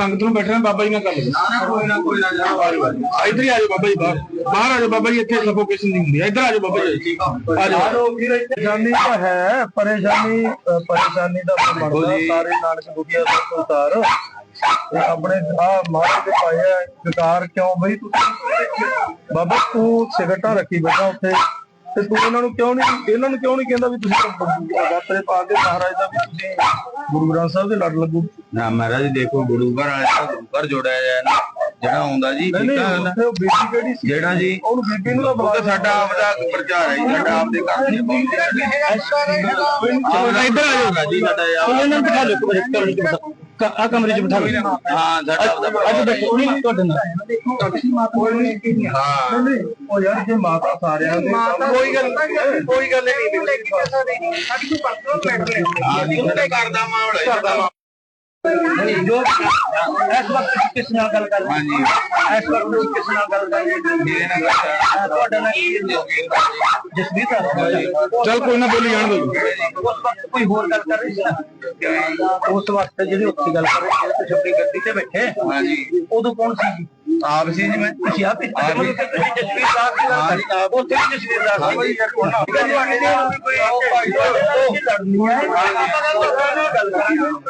ਸੰਗਤ ਨੂੰ ਬੈਠਣਾ ਬਾਬਾ ਜੀ ਨਾਲ ਕਰ ਲਓ ਨਾ ਕੋਈ ਨਾ ਕੋਈ ਨਾ ਜਾ ਵਾਰੀ ਵਾਰੀ ਇੱਧਰ ਹੀ ਆ ਜਾਓ ਬਾਬਾ ਜੀ ਬਾਹਰ। ਬਾਹਰ ਆ ਜਾਓ ਬਾਬਾ ਜੀ ਇੱਥੇ ਸਫੋਕੇਸ਼ਨ ਨਹੀਂ ਹੁੰਦੀ। ਇੱਧਰ ਆ ਜਾਓ ਬਾਬਾ ਜੀ। ਆ ਜਾਓ। ਪਰੇਸ਼ਾਨੀ ਤਾਂ ਹੈ ਪਰੇਸ਼ਾਨੀ ਪਰੇਸ਼ਾਨੀ ਦਾ ਮੰਨਦਾ ਸਾਰੇ ਨਾਨਕ ਸਭ ਤੋਂ ਉਤਾਰ। ਤੇ ਆਪਣੇ ਆ ਮਹਾਰਾਜ ਦੇ ਪਾਏ ਆ ਵਿਕਾਰ ਕਿਉਂ ਬਈ ਤੁਸੀਂ ਬਾਬਾ ਤੂੰ ਸਿਗਰਟਾਂ ਰੱਖੀ ਬੈਠਾ ਉੱਥੇ। ਤੇ ਤੂੰ ਇਹਨਾਂ ਨੂੰ ਕਿਉਂ ਨਹੀਂ ਇਹਨਾਂ ਨੂੰ ਕਿਉਂ ਨਹੀਂ ਕਹਿੰਦਾ ਵੀ ਤੁਸੀਂ ਗਾਤਰੇ ਪਾ ਕੇ ਮਹਾਰਾਜ ਦਾ ਵੀ ਤੁਸੀਂ ਗੁਰੂ ਗ੍ਰੰਥ ਸਾਹਿਬ ਦੇ ਲੜ ਲੱਗੂ? ਨਾ ਮਹਾਰਾਜ ਦੇਖੋ ਗੁਰੂ ਘਰ ਵਾਲੇ ਤਾਂ ਗੁਰੂ ਘਰ ਜੋੜਿਆ ਜਾਏ ਨਾ। ਜਿਹੜਾ ਆਉਂਦਾ ਜੀ ਕਿਹੜੀ ਸੀ? ਜਿਹੜਾ ਜੀ ਉਹਨੂੰ ਬੀਬੀ ਨੂੰ ਤਾਂ ਬੁਲਾ ਸਾਡਾ ਆਪਦਾ ਪ੍ਰਚਾਰ ਹੈ ਜੀ, ਸਾਡਾ ਆਪਦੇ ਘਰ ਦੀ ਬੋਲਦੀ ਇੱਧਰ ਆ ਜਾਓ ਜੀ ਸਾਡਾ ਉਹਨਾਂ ਨੂੰ ਬਿਠਾ ਲਓ ਕਮਰੇ ਕਮਰੇ ਚ ਬਿਠਾ ਆ ਕਮਰੇ ਚ ਬਿਠਾ ਲਓ। ਹਾਂ ਸਾਡਾ ਆਪਦਾ ਅੱਜ ਦੇਖੋ ਨਹੀਂ ਤੁਹਾਡੇ ਨਾਲ। ਕੋਈ ਨਹੀਂ ਹਾਂ। ਨਹੀਂ ਉਹ ਯਾਰ ਜੇ ਮਾਤਾ ਸਾਰਿਆਂ ਦੇ ਕੋਈ ਗੱਲ ਕੋਈ ਗੱਲ ਨਹੀਂ। ਹਾਂ ਜੀ ਉਹਦੇ ਘਰ ਦਾ ਮਾਹੌਲ ਹੈ ਸਾਡਾ ਜੋ ਇਸ ਵਕਤ ਤੁਸੀਂ ਕਿਸ ਨਾਲ ਗੱਲ ਕਰ ਰਹੇ ਹਾਂਜੀ। ਹੋ ਇਸ ਵਕਤ ਤੁਸੀਂ ਕਿਸ ਨਾਲ ਗੱਲ ਕਰ ਰਹੇ ਹੋ? ਮੇਰੇ ਨਾਲ ਗੱਲ ਕਰ ਤੁਹਾਡਾ ਨਾਮ ਕੀ ਹੈ ਜਸਵੀਰ ਹੈ ਚੱਲ ਕੋਈ ਨਾ ਬੋਲੀ ਜਾਣ ਦਿਓ ਉਸ ਵਕਤ ਕੋਈ ਹੋਰ ਗੱਲ ਕਰ ਰਹੀ ਸੀ? ਉਸ ਵਕਤ ਜਿਹੜੀ ਉੱਥੇ ਗੱਲ ਕਰ ਰਹੇ ਸੀ ਤੁਸੀਂ ਆਪਣੀ ਗੱਡੀ ਤੇ ਬੈਠੇ। ਹਾਂਜੀ। ਉਦੋਂ ਕੌਣ ਸੀ? ਆਪ ਸੀ ਜੀ ਮੈਂ। ਤੁਸੀਂ ਆਪ ਮਤਲਬ ਕਿ ਤੁਸੀਂ ਜਸਵੀਰ ਸਾਹਿਬ ਦੀ ਗੱਲ ਕਰ ਹੋ ਉੱਥੇ ਵੀ ਜਸਵੀਰ ਸਾਹਿਬ ਸੀ ਯਾਰ ਕੋਣ ਨਾਲ ਕੋਈ ਲੜਨੀ ਹੈ।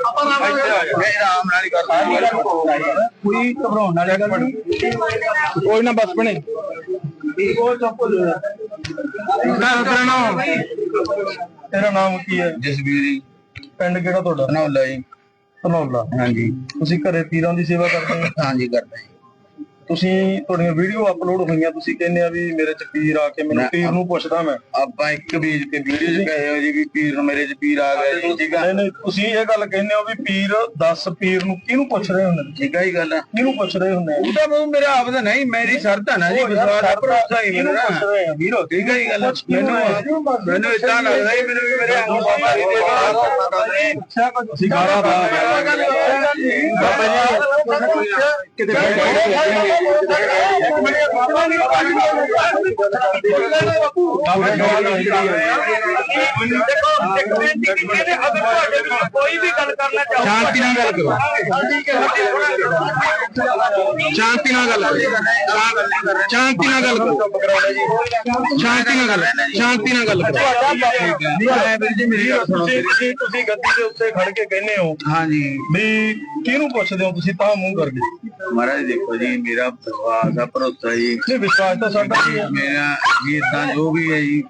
ਆਪਾਂ ਨਾਲ ਮੈਂ ਆਰਾਮ ਨਾਲ ਹੀ ਕਰਦਾ ਕੋਈ ਘਬਰਾਉਣ ਵਾਲੀ ਗੱਲ ਨਹੀਂ। ਕੋਈ ਨਾ ਬਸ ਬਣੇ ਉਹ ਚੁੱਪ ਹੋ ਜਾ ਤੇਰਾ ਨਾਮ? ਤੇਰਾ ਨਾਮ ਕੀ ਹੈ? ਜਸਵੀਰ ਜੀ। ਪਿੰਡ ਕਿਹੜਾ ਤੁਹਾਡਾ? ਧਨੌਲਾ ਜੀ। ਧਨੌਲਾ। ਹਾਂਜੀ। ਤੁਸੀਂ ਘਰੇ ਪੀਰਾਂ ਦੀ ਸੇਵਾ ਕਰਦੇ ਹੋ? ਹਾਂਜੀ ਕਰਦਾ ਜੀ। ਤੁਸੀਂ ਤੁਹਾਡੀਆਂ ਵੀਡੀਓ ਅਪਲੋਡ ਹੋਈਆਂ ਤੁਸੀਂ ਕਹਿੰਦੇ ਆ ਵੀ ਮੇਰੇ ਚ ਪੀਰ ਆ ਕੇ ਮੈਨੂੰ ਪੀਰ ਨੂੰ ਪੁੱਛਦਾ ਮੈਂ। ਆਪਾਂ ਇੱਕ ਬੀਜ ਤੇ ਵੀਡੀਓ ਚ ਕਹੇ ਹੋ ਜੀ ਵੀ ਪੀਰ ਨੂੰ ਮੇਰੇ ਚ ਪੀਰ ਆ ਗਿਆ ਜੀ ਠੀਕ ਆ? ਨਹੀਂ ਨਹੀਂ ਤੁਸੀਂ ਇਹ ਗੱਲ ਕਹਿੰਦੇ ਹੋ ਵੀ ਪੀਰ 10 ਪੀਰ ਨੂੰ ਕਿਹਨੂੰ ਪੁੱਛ ਰਹੇ ਹੁੰਦੇ? ਠੀਕ ਆ ਜੀ ਗੱਲ। ਕਿਹਨੂੰ ਪੁੱਛ ਰਹੇ ਹੁੰਦੇ ਉਹ ਤਾਂ ਮੈਨੂੰ ਮੇਰਾ ਆਪ ਦਾ ਨਹੀਂ ਮੇਰੀ ਸ਼ਰਤ ਹੈ ਨਾ ਜੀ ਵਿਸ਼ਵਾਸ ਦਾ ਭਰੋਸਾ ਹੀ ਮੇਰਾ। ਆ? ਵੀਰੋ ਠੀਕ ਹੈ ਜੀ ਗੱਲ। ਮੈਨੂੰ ਮੈਨੂੰ ਇਦਾਂ ਲੱਗਦਾ ਜੀ ਮੈਨੂੰ ਵੀ ਮੇਰੇ ਆਂਗੂ ਬਾਬਾ ਜੀ ਦੇ ਤੁਸੀਂ ਗਾਰਾ ਦਾ ਬਾਬਾ ਜੀ ਕਿਤੇ ਕੋਈ ਵੀ ਗੱਲ ਕਰਨਾ ਚਾਹੋ ਸ਼ਾਂਤੀ ਨਾਲ ਗੱਲ ਕਰੋ ਸ਼ਾਂਤੀ ਨਾਲ ਗੱਲ ਕਰੋ ਸ਼ਾਂਤੀ ਨਾਲ ਗੱਲ ਕਰੋ ਸ਼ਾਂਤੀ ਨਾਲ ਗੱਲ ਸ਼ਾਂਤੀ ਨਾਲ ਗੱਲ ਕਰੋ ਤੁਸੀਂ ਤੁਸੀਂ ਗੱਦੀ ਦੇ ਉੱਤੇ ਖੜ ਕੇ ਕਹਿੰਦੇ ਹੋ ਹਾਂਜੀ ਵੀ ਕਿਹਨੂੰ ਪੁੱਛਦੇ ਹੋ ਤੁਸੀਂ ਤਾਂ ਮੂੰਹ ਕਰਕੇ ਮਹਾਰਾਜ ਦੇਖੋ ਜੀ, ਮੇਰਾ ਵਿਸ਼ਵਾਸ ਆ ਭਰੋਸਾ ਜੀ ਨਹੀਂ ਵਿਸ਼ਵਾਸ ਤਾਂ ਸਾਡਾ ਵੀ ਹੈ ਮੇਰਾ ਜੀ ਇਦਾਂ ਜੋ ਵੀ ਹੈ ਜੀ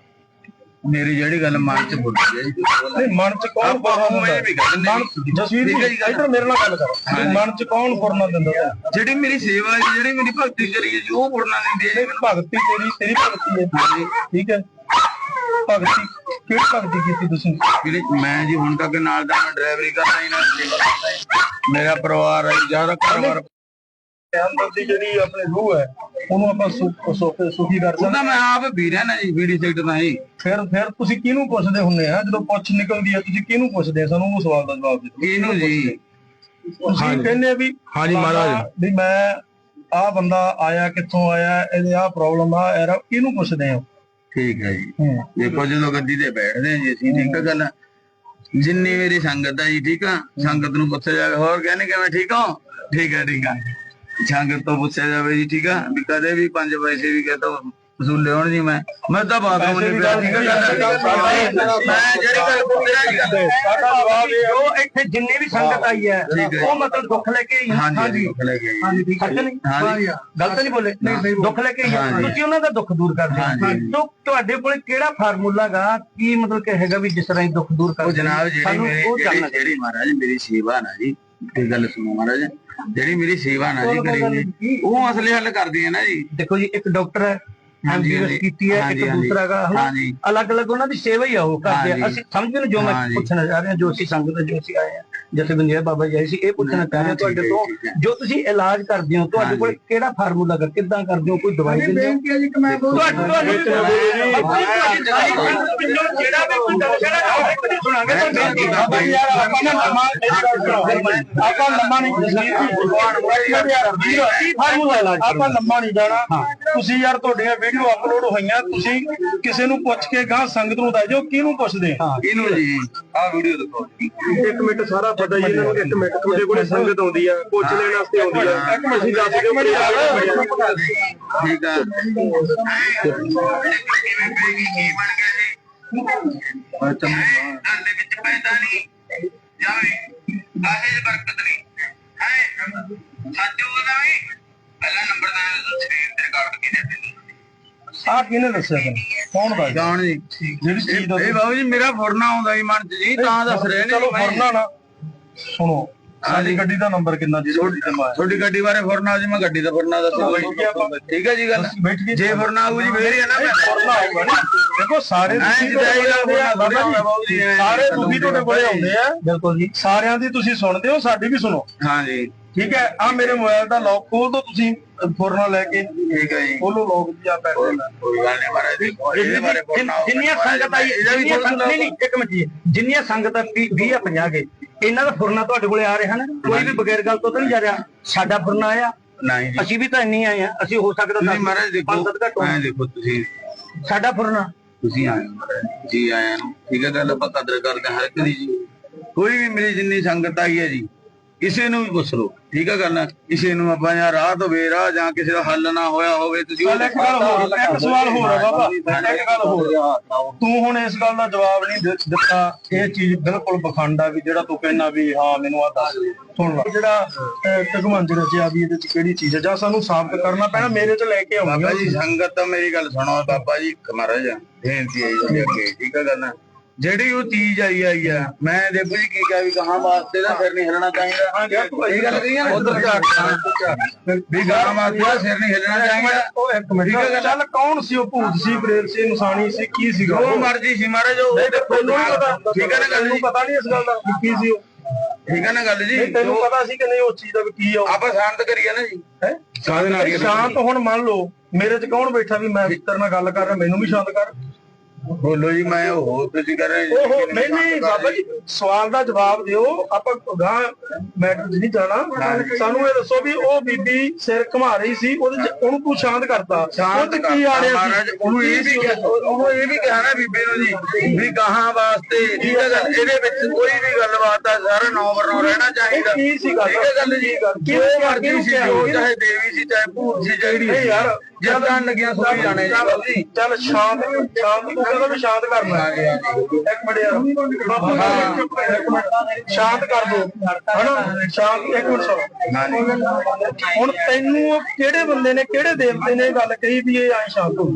ਮੇਰੀ ਜਿਹੜੀ ਗੱਲ ਮਨ ਚ ਬੁੱਝੀ ਹੈ ਜੀ ਨਹੀਂ ਮਨ ਚ ਕੌਣ ਉਹ ਇਹ ਵੀ ਗੱਲ ਨਹੀਂ। ਜਸਵੀਰ ਹੈ ਜੀ। ਇੱਧਰ ਮੇਰੇ ਨਾਲ ਗੱਲ ਕਰੋ। ਮਨ ਚ ਕੌਣ ਫੁਰਨਾ ਦਿੰਦਾ? ਜਿਹੜੀ ਮੇਰੀ ਸੇਵਾ ਹੈ ਜਿਹੜੀ ਮੇਰੀ ਭਗਤੀ ਕਰੀ ਹੈ ਜੀ ਉਹ ਮੁੜਨਾ ਨਹੀਂ ਦੇ ਨਹੀਂ ਭਗਤੀ ਤੇਰੀ ਤੇਰੀ ਭਗਤੀ ਹੈ ਠੀਕ ਹੈ ਭਗਤੀ ਕਿਹੜੀ ਭਗਤੀ ਕੀਤੀ ਤੁਸੀਂ ਜਿਹੜੇ ਮੈਂ ਜੀ ਹੁਣ ਤੱਕ ਨਾਲ ਦਾ ਮੈਂ ਡਰਾਈਵਰੀ ਕਰਦਾ ਹੀ ਨਾ। ਮੇਰਾ ਪਰਿਵਾਰ ਹੈ ਜ਼ਿਆਦਾ ਕਾਰੋਬਾਰ ਅੰਦਰ ਦੀ ਜਿਹੜੀ ਆਪਣੀ ਰੂਹ ਹੈ ਉਹਨੂੰ ਆਪਾਂ ਸੁ- ਸੁ- ਸੁਖੀ ਕਰ ਸਕਦੇ ਉਹਦਾ ਮੈਂ ਆਪ ਵੀ ਰਹਿਣਾ ਜੀ ਬੀੜੀ ਸੈਕਟਰ ਦਾ ਹੀ। ਫਿਰ ਫਿਰ ਤੁਸੀਂ ਕਿਹਨੂੰ ਪੁੱਛਦੇ ਹੁੰਦੇ ਆ? ਜਦੋਂ ਪੁੱਛ ਨਿਕਲਦੀ ਹੈ ਤੁਸੀਂ ਕਿਹਨੂੰ ਪੁੱਛਦੇ ਆ? ਸਾਨੂੰ ਉਹ ਸਵਾਲ ਦਾ ਜਵਾਬ ਦਿਓ। ਇਹਨੂੰ ਜੀ। ਤੁਸੀਂ ਕਹਿੰਦੇ ਆ ਵੀ ਹਾਂਜੀ ਮਹਾਰਾਜ। ਵੀ ਮੈਂ ਆ ਬੰਦਾ ਆਇਆ ਕਿੱਥੋਂ ਆਇਆ ਇਹਦੇ ਆ ਪ੍ਰੋਬਲਮ ਆ ਐਰਾ ਕਿਹਨੂੰ ਪੁੱਛਦੇ ਆ ਠੀਕ ਹੈ ਜੀ। ਦੇਖੋ ਜਦੋਂ ਗੱਡੀ ਤੇ ਬੈਠਦੇ ਹਾਂ ਜੀ ਅਸੀਂ ਠੀਕ ਆ ਗੱਲ। ਜਿੰਨੀ ਮੇਰੀ ਸੰਗਤ ਹੈ ਜੀ ਠੀਕ ਆ? ਸੰਗਤ ਨੂੰ ਪੁੱਛਿਆ ਜਾਵੇ ਹੋਰ ਕਹਿੰਦੇ ਕਿਵੇਂ ਠੀਕ ਹੋ? ਠੀਕ ਹੈ ਠੀਕ ਆ। ਸੰਗਤ ਤੋਂ ਪੁੱਛਿਆ ਜਾਵੇ ਜੀ ਠੀਕ ਆ? ਵੀ ਕਦੇ ਵੀ ਪੰਜ ਪੈਸੇ ਵੀ ਕਹਤਾ ਵਸੂਲੇ ਹੋਣ ਜੀ ਮੈਂ। ਮੈਂ ਤਾਂ ਬਾਥਰੂਮ ਪੈਸੇ ਨਹੀਂ ਵੀ ਪਿਆ ਠੀਕ ਆ ਮੈਂ ਜਿਹੜੀ ਗੱਲ ਪੁੱਛਿਆ ਜੀ ਗੱਲ ਸਾਡਾ ਜਵਾਬ ਇਹ ਹੈ ਉਹ ਇੱਥੇ ਜਿੰਨੀ ਵੀ ਸੰਗਤ ਆਈ ਹੈ। ਉਹ ਮਤਲਬ ਦੁੱਖ ਲੈ ਕੇ ਆਈ ਹੈ। ਹਾਂਜੀ ਦੁੱਖ ਲੈ ਨਹੀਂ। ਗਲਤ ਨਹੀਂ ਬੋਲੇ। ਦੁੱਖ ਲੈ ਕੇ ਆਈ। ਤੁਸੀਂ ਉਹਨਾਂ ਦਾ ਦੁੱਖ ਦੂਰ ਕਰਦੇ ਹੋ ਤੁਹਾਡੇ ਕੋਲ ਕਿਹੜਾ ਫਾਰਮੂਲਾ ਗਾ? ਕੀ ਮਤਲਬ ਕਿ ਹੈਗਾ ਵੀ ਜਿਸ ਤਰ੍ਹਾਂ ਦੁੱਖ ਦੂਰ ਉਹ ਕਰਦੇ ਜਨਾਬ ਜਿਹੜੀ ਮੇਰੀ ਜਿਹੜੀ ਮਹਾਰਾਜ ਮੇਰੀ ਸੇਵਾ ਨਾ ਜੀ ਇਹ ਗੱਲ ਸੁਣੋ ਮਹਾਰਾਜ ਜਿਹੜੀ ਮੇਰੀ ਸੇਵਾ ਨਾ ਜੀ ਕਰੀ ਜੀ ਉਹ ਅਸਲੇ ਹੱਲ ਕਰਦੀ ਹੈ ਨਾ ਜੀ। ਦੇਖੋ ਜੀ ਇੱਕ ਡਾਕਟਰ ਹੈ ਕੀਤੀ ਇੱਕ। ਦੂਸਰਾ ਅਲੱਗ-ਅਲੱਗ ਉਹਨਾਂ ਦੀ ਸੇਵਾ ਹੀ ਆ ਉਹ ਕਰਦੇ। ਅਸੀਂ ਸਮਝ ਗਏ ਜੋ ਮੈਂ। ਪੁੱਛਣਾ ਚਾਹ ਰਿਹਾ ਜੋ ਅਸੀਂ ਸੰਗਤ ਜੋ ਅਸੀਂ ਆਏ ਆ। ਜਿੱਥੇ ਬੰਦੇ ਬਾਬਾ ਜੀ ਆਏ ਸੀ ਇਹ ਪੁੱਛਣਾ ਚਾਹ ਰਿਹਾ ਤੁਹਾਡੇ ਤੋਂ। ਜੋ ਤੁਸੀਂ ਇਲਾਜ ਕਰਦੇ ਹੋ ਤੁਹਾਡੇ ਕੋਲ। ਕਿਹੜਾ ਫਾਰਮੂਲਾ ਕਰ ਕਿੱਦਾਂ ਕਰਦੇ ਹੋ ਕੋਈ ਦਵਾਈ ਦਿੰਦੇ ਹੋ ਹੈ ਜੀ ਕਿ ਮੈਂ ਤੁਹਾਨੂੰ ਜਿਹੜਾ ਵੀ ਕੋਈ ਜਿਹੜਾ ਸੁਣਾਂਗੇ ਤਾਂ ਬੇਨਤੀ ਬਾਬਾ ਜੀ ਯਾਰ ਆਪਾਂ ਨਾ ਲੰਮਾ ਆਪਾਂ ਲੰਮਾ ਨਹੀਂ ਫਾਰਮੂਲਾ ਇਲਾਜ ਆਪਾਂ ਲੰਮਾ ਨਹੀਂ ਜਾਣਾ ਤੁਸੀਂ ਯਾਰ ਤੁਹਾਡੀਆਂ ਵੀਡੀਓ ਅਪਲੋਡ ਹੋਈਆਂ ਤੁਸੀਂ ਕਿਸੇ ਨੂੰ ਪੁੱਛ ਕੇ ਗਾਂ ਸੰਗਤ ਨੂੰ ਦੱਸ ਦਿਓ ਕਿਹਨੂੰ ਪੁੱਛਦੇ ਆ ਇਹਨੂੰ ਜੀ ਆਹ ਵੀਡੀਓ ਦਿਖਾਓ ਜੀ ਇੱਕ ਮਿੰਟ ਸਾਰਾ ਪਤਾ ਜੀ ਇਹਨਾਂ ਨੂੰ ਇੱਕ ਮਿੰਟ ਤੁਹਾਡੇ ਕੋਲੇ ਸੰਗਤ ਆਉਂਦੀ ਆ ਪੁੱਛ ਲੈਣ ਵਾਸਤੇ ਆਉਂਦੀ ਆ। ਤੁਸੀਂ ਦੱਸ ਦਿਓ ਠੀਕ ਆ ਦੇ ਵਿੱਚ ਪੈਦਾ ਨਹੀਂ ਜਾਵੇ ਆਹੇ ਬਰਕਤ ਨਹੀਂ ਹੈ ਸੱਚੋ ਨਾ ਵੀ ਪਹਿਲਾ ਨੰਬਰ ਦਾ ਸਰੀਰ ਤੇ ਰਿਕਾਰਡ ਕੀ ਦੇ ਆਹ ਕਿਹਨੇ ਦੱਸਿਆ ਤੈਨੂੰ? ਕੌਣ ਦੱਸ ਜਾਣ ਜੀ? ਜਿਹੜੀ ਚੀਜ਼ ਦਾ ਇਹ ਬਾਬੂ ਜੀ ਮੇਰਾ ਫੁਰਨਾ ਆਉਂਦਾ ਜੀ ਮਨ ਚ ਜੀ ਤਾਂ ਦੱਸ ਰਹੇ ਨੇ ਚਲੋ ਫਰਨਾ ਨਾ। ਸੁਣੋ ਸਾਡੀ ਗੱਡੀ ਦਾ ਨੰਬਰ ਕਿੰਨਾ ਜੀ ਤੁਹਾਡੀ ਤੇ ਮਾਇਆ ਤੁਹਾਡੀ ਗੱਡੀ ਬਾਰੇ ਫੁਰਨਾ ਜੀ ਮੈਂ ਗੱਡੀ ਦਾ ਫੁਰਨਾ ਦੱਸੂਗਾ ਜੀ ਠੀਕ ਹੈ ਜੀ ਗੱਲ? ਜੇ ਫੁਰਨਾ ਆਊ ਜੀ ਫੇਰ ਹੀ ਨਾ ਮੈਂ। ਫਰਨਾ ਆਊਗਾ ਨਾ। ਦੇਖੋ ਸਾਰੇ ਤੁਸੀਂ ਜੀ, ਜੀ, ਜੀ। ਸਾਰੇ ਤੁਸੀਂ ਤੁਹਾਡੇ ਕੋਲੇ ਆਉਂਦੇ ਆ। ਬਿਲਕੁਲ ਜੀ। ਸਾਰਿਆਂ ਦੀ ਤੁਸੀਂ ਸੁਣਦੇ ਹੋ ਸਾਡੀ ਵੀ ਸੁਣੋ। ਹਾਂ ਜੀ ਠੀਕ ਹੈ ਆ ਮੇਰੇ ਮੋਬਾਈਲ ਦਾ ਲੌਕ ਖੋਲ ਦੋ ਤੁਸੀਂ ਫੋਰਨਾ ਲੈ ਕੇ। ਠੀਕ ਹੈ ਜੀ। ਖੋਲੋ ਲੌਕ ਜੀ ਆ ਪੈਸੇ ਦਾ ਕੋਈ ਗੱਲ ਨਹੀਂ ਮਹਾਰਾਜ ਜੀ ਇਹਦੇ ਬਾਰੇ। ਜਿੰਨੀਆਂ ਸੰਗਤ ਆਈ ਇਹਦਾ ਵੀ ਜਿੰਨੀਆਂ ਸੰਗਤ- ਨਹੀਂ ਨਹੀਂ ਇੱਕ ਮਿੰਟ ਜੀ। ਜਿੰਨੀਆਂ ਸੰਗਤ 20 ਆ 50 ਕੇ ਇਹਨਾਂ ਦਾ ਫੁਰਨਾ ਤੁਹਾਡੇ ਕੋਲੇ ਆ ਰਿਹਾ ਨਾ? ਕੋਈ ਵੀ ਬਗੈਰ ਗੱਲ ਤੋਂ ਤਾਂ ਨਹੀਂ ਜਾ ਰਿਹਾ। ਸਾਡਾ ਫੁਰਨਾ ਆਇਆ ਨਹੀਂ ਜੀ। ਅਸੀਂ ਵੀ ਤਾਂ ਇੰਨੀ ਆਏ ਆ ਅਸੀਂ ਹੋ ਸਕਦਾ ਤੁਸੀਂ ਮਹਾਰਾਜ ਦੇਖੋ। ਐਂ ਦੇਖੋ ਤੁਸੀਂ। ਸਾਡਾ ਫੁਰਨਾ। ਤੁਸੀਂ ਆਏ ਮਹਾਰਾਜ ਜੀ ਨੂੰ ਠੀਕ ਹੈ ਗੱਲ ਆਪਾਂ ਕਦਰ ਕਰਦੇ ਹਰ ਇੱਕ ਦੀ ਜੀ। ਕੋਈ ਵੀ ਮੇਰੀ ਜਿੰਨੀ ਸੰਗਤ ਆਈ ਹੈ ਜੀ ਕਿਸੇ ਨੂੰ ਵੀ ਪੁੱਛ ਲਓ। ਠੀਕ ਹੈ ਗੱਲ ਕਿਸੇ ਨੂੰ ਆਪਾਂ ਜਾਂ ਰਾਹ ਤੋਂ ਬੇਰਾਹ ਜਾਂ ਕਿਸੇ ਦਾ ਹੱਲ ਨਾ ਹੋਇਆ ਹੋਵੇ ਤੁਸੀਂ ਚੱਲ ਇੱਕ ਗੱਲ ਹੋਰ ਇੱਕ ਸਵਾਲ ਹੋਰ ਆ ਬਾਬਾ। ਇੱਕ ਗੱਲ ਹੋਰ। ਤੂੰ ਹੁਣ ਇਸ ਗੱਲ ਦਾ ਜਵਾਬ ਨਹੀਂ ਦਿੱਤਾ। ਇਹ ਚੀਜ਼ ਬਿਲਕੁਲ ਬਖੰਡ ਆ ਵੀ ਜਿਹੜਾ ਤੂੰ ਕਹਿਣਾ ਵੀ ਹਾਂ ਮੈਨੂੰ ਆ ਦੱਸ। ਸੁਣ ਲੈ। ਜਿਹੜਾ ਤਗਮੰਜ ਰਚਿਆ ਵੀ ਇਹਦੇ ਚ ਕਿਹੜੀ ਚੀਜ਼ ਹੈ ਜਾਂ ਸਾਨੂੰ ਸਾਬਤ ਕਰਨਾ ਪੈਣਾ ਮੇਰੇ ਚ ਲੈ ਕੇ ਆਉਣੀ ਬਾਬਾ ਜੀ ਸੰਗਤ ਤਾਂ ਮੇਰੀ ਗੱਲ ਸੁਣੋ ਬਾਬਾ ਜੀ ਮਹਾਰਾਜ ਬੇਨਤੀ ਹੈ ਜੀ ਅੱਗੇ ਠੀਕ ਹੈ ਗੱਲ ਜਿਹੜੀ ਉਹ ਚੀਜ਼ ਆਈ ਆਈ ਆ ਮੈਂ ਦੇਖੋ ਜੀ ਕੀ ਕਿਹਾ ਵੀ ਕਹਾਂ ਵਾਸਤੇ ਦਾ ਸਿਰ ਨਹੀਂ ਹਿਲਣਾ ਚਾਹੀਦਾ। ਇਹ ਗੱਲ ਕਹੀ ਆ। ਨਾ ਉਧਰ ਵੀ ਗਾਂ ਵਾਸਤੇ ਦਾ ਸਿਰ ਨਹੀਂ ਹਿਲਣਾ ਚਾਹੀਦਾ। ਉਹ ਇੱਕ ਮਿੰਟ ਚੱਲ ਕੌਣ ਸੀ ਉਹ ਭੂਤ ਸੀ ਪ੍ਰੇਤ ਸੀ ਇਨਸਾਨੀ ਸੀ ਕੀ ਸੀਗਾ? ਜੋ ਮਰਜ਼ੀ ਸੀ ਮਹਾਰਾਜ ਉਹ ਤੈਨੂੰ ਨਹੀਂ ਪਤਾ। ਠੀਕ ਹੈ ਨਾ ਗੱਲ ਜੀ? ਪਤਾ ਨਹੀਂ ਇਸ ਗੱਲ ਦਾ ਕੀ ਸੀ ਉਹ। ਠੀਕ ਹੈ ਨਾ ਗੱਲ ਜੀ? ਤੈਨੂੰ ਪਤਾ ਸੀ ਕਿ ਨਹੀਂ ਉਸ ਚੀਜ਼ ਦਾ ਵੀ ਕੀ ਆ ਉਹ? ਆਪਾਂ ਸ਼ਾਂਤ ਕਰੀਏ ਨਾ ਜੀ। ਹੈ? ਸਾਧਨ ਨਾਲ ਸ਼ਾਂਤ ਹੁਣ ਮੰਨ ਲਓ ਮੇਰੇ ਚ ਕੌਣ ਬੈਠਾ ਵੀ ਮੈਂ ਤੇਰੇ ਨਾਲ ਗੱਲ ਕਰ ਰਿਹਾ ਮੈਨੂੰ ਵੀ ਸ਼ਾਂਤ ਕਰ। ਬੋਲੋ ਜੀ ਮੈਂ ਉਹ ਤੁਸੀਂ ਕਰ ਰਹੇ ਉਹ ਨਹੀਂ ਨਹੀਂ ਬਾਬਾ ਜੀ ਸਵਾਲ ਦਾ ਜਵਾਬ ਦਿਓ। ਆਪਾਂ ਗਾਂ ਮੈਟਰ ਨਹੀਂ ਜਾਣਾ। ਸਾਨੂੰ ਇਹ ਦੱਸੋ ਵੀ ਉਹ ਬੀਬੀ ਸਿਰ ਘੁਮਾ ਰਹੀ ਸੀ ਉਹਦੇ 'ਚ ਉਹਨੂੰ ਤੂੰ ਸ਼ਾਂਤ ਕਰਤਾ। ਸ਼ਾਂਤ ਕੀ ਆ ਰਿਹਾ ਸੀ ਉਹਨੂੰ ਇਹ ਵੀ ਕਿਹਾ ਉਹਨੂੰ ਇਹ ਵੀ ਕਿਹਾ ਨਾ ਬੀਬੀ ਨੂੰ ਜੀ ਵੀ ਗਾਹਾਂ ਵਾਸਤੇ ਠੀਕ ਹੈ ਗੱਲ ਇਹਦੇ ਵਿੱਚ ਕੋਈ ਵੀ ਗੱਲਬਾਤ ਆ ਸਾਰਾ ਨੌ ਬਰਨੌ ਰਹਿਣਾ ਚਾਹੀਦਾ ਕੀ ਸੀ ਗੱਲ? ਠੀਕ ਹੈ ਗੱਲ ਜੀ? ਕੀ ਜੋ ਕਿਹਾ? ਮਰਜ਼ੀ ਸੀ? ਚਾਹੇ ਦੇਵੀ ਸੀ ਚਾਹੇ ਭੂਤ ਸੀ ਜਿਹੜੀ ਨਹੀਂ ਯਾਰ ਜੱਦਾਂ ਲੱਗੀਆਂ ਸੋਈ ਜਾਣੇ ਜੀ। ਚੱਲ ਸ਼ਾਂਤ ਸ਼ਾਂਤ ਤੂੰ ਕਹਿੰਦਾ ਵੀ ਸ਼ਾਂਤ ਕਰਨਾ ਹਾਂਜੀ, ਹਾਂਜੀ। ਇੱਕ ਮਿੰਟ ਯਾਰ। ਬਾਬਾ ਇੱਕ ਮਿੰਟ। ਸ਼ਾਂਤ ਕਰ ਦੋ। ਹਨਾ? ਸ਼ਾਂਤ ਇੱਕ ਮਿੰਟ ਸੁਣ ਹੁਣ ਤੈਨੂੰ ਕਿਹੜੇ ਬੰਦੇ ਨੇ ਕਿਹੜੇ ਦੇਵਤੇ ਨੇ ਗੱਲ ਕਹੀ ਵੀ ਇਹ ਐ ਸ਼ਾਂਤ ਹੋ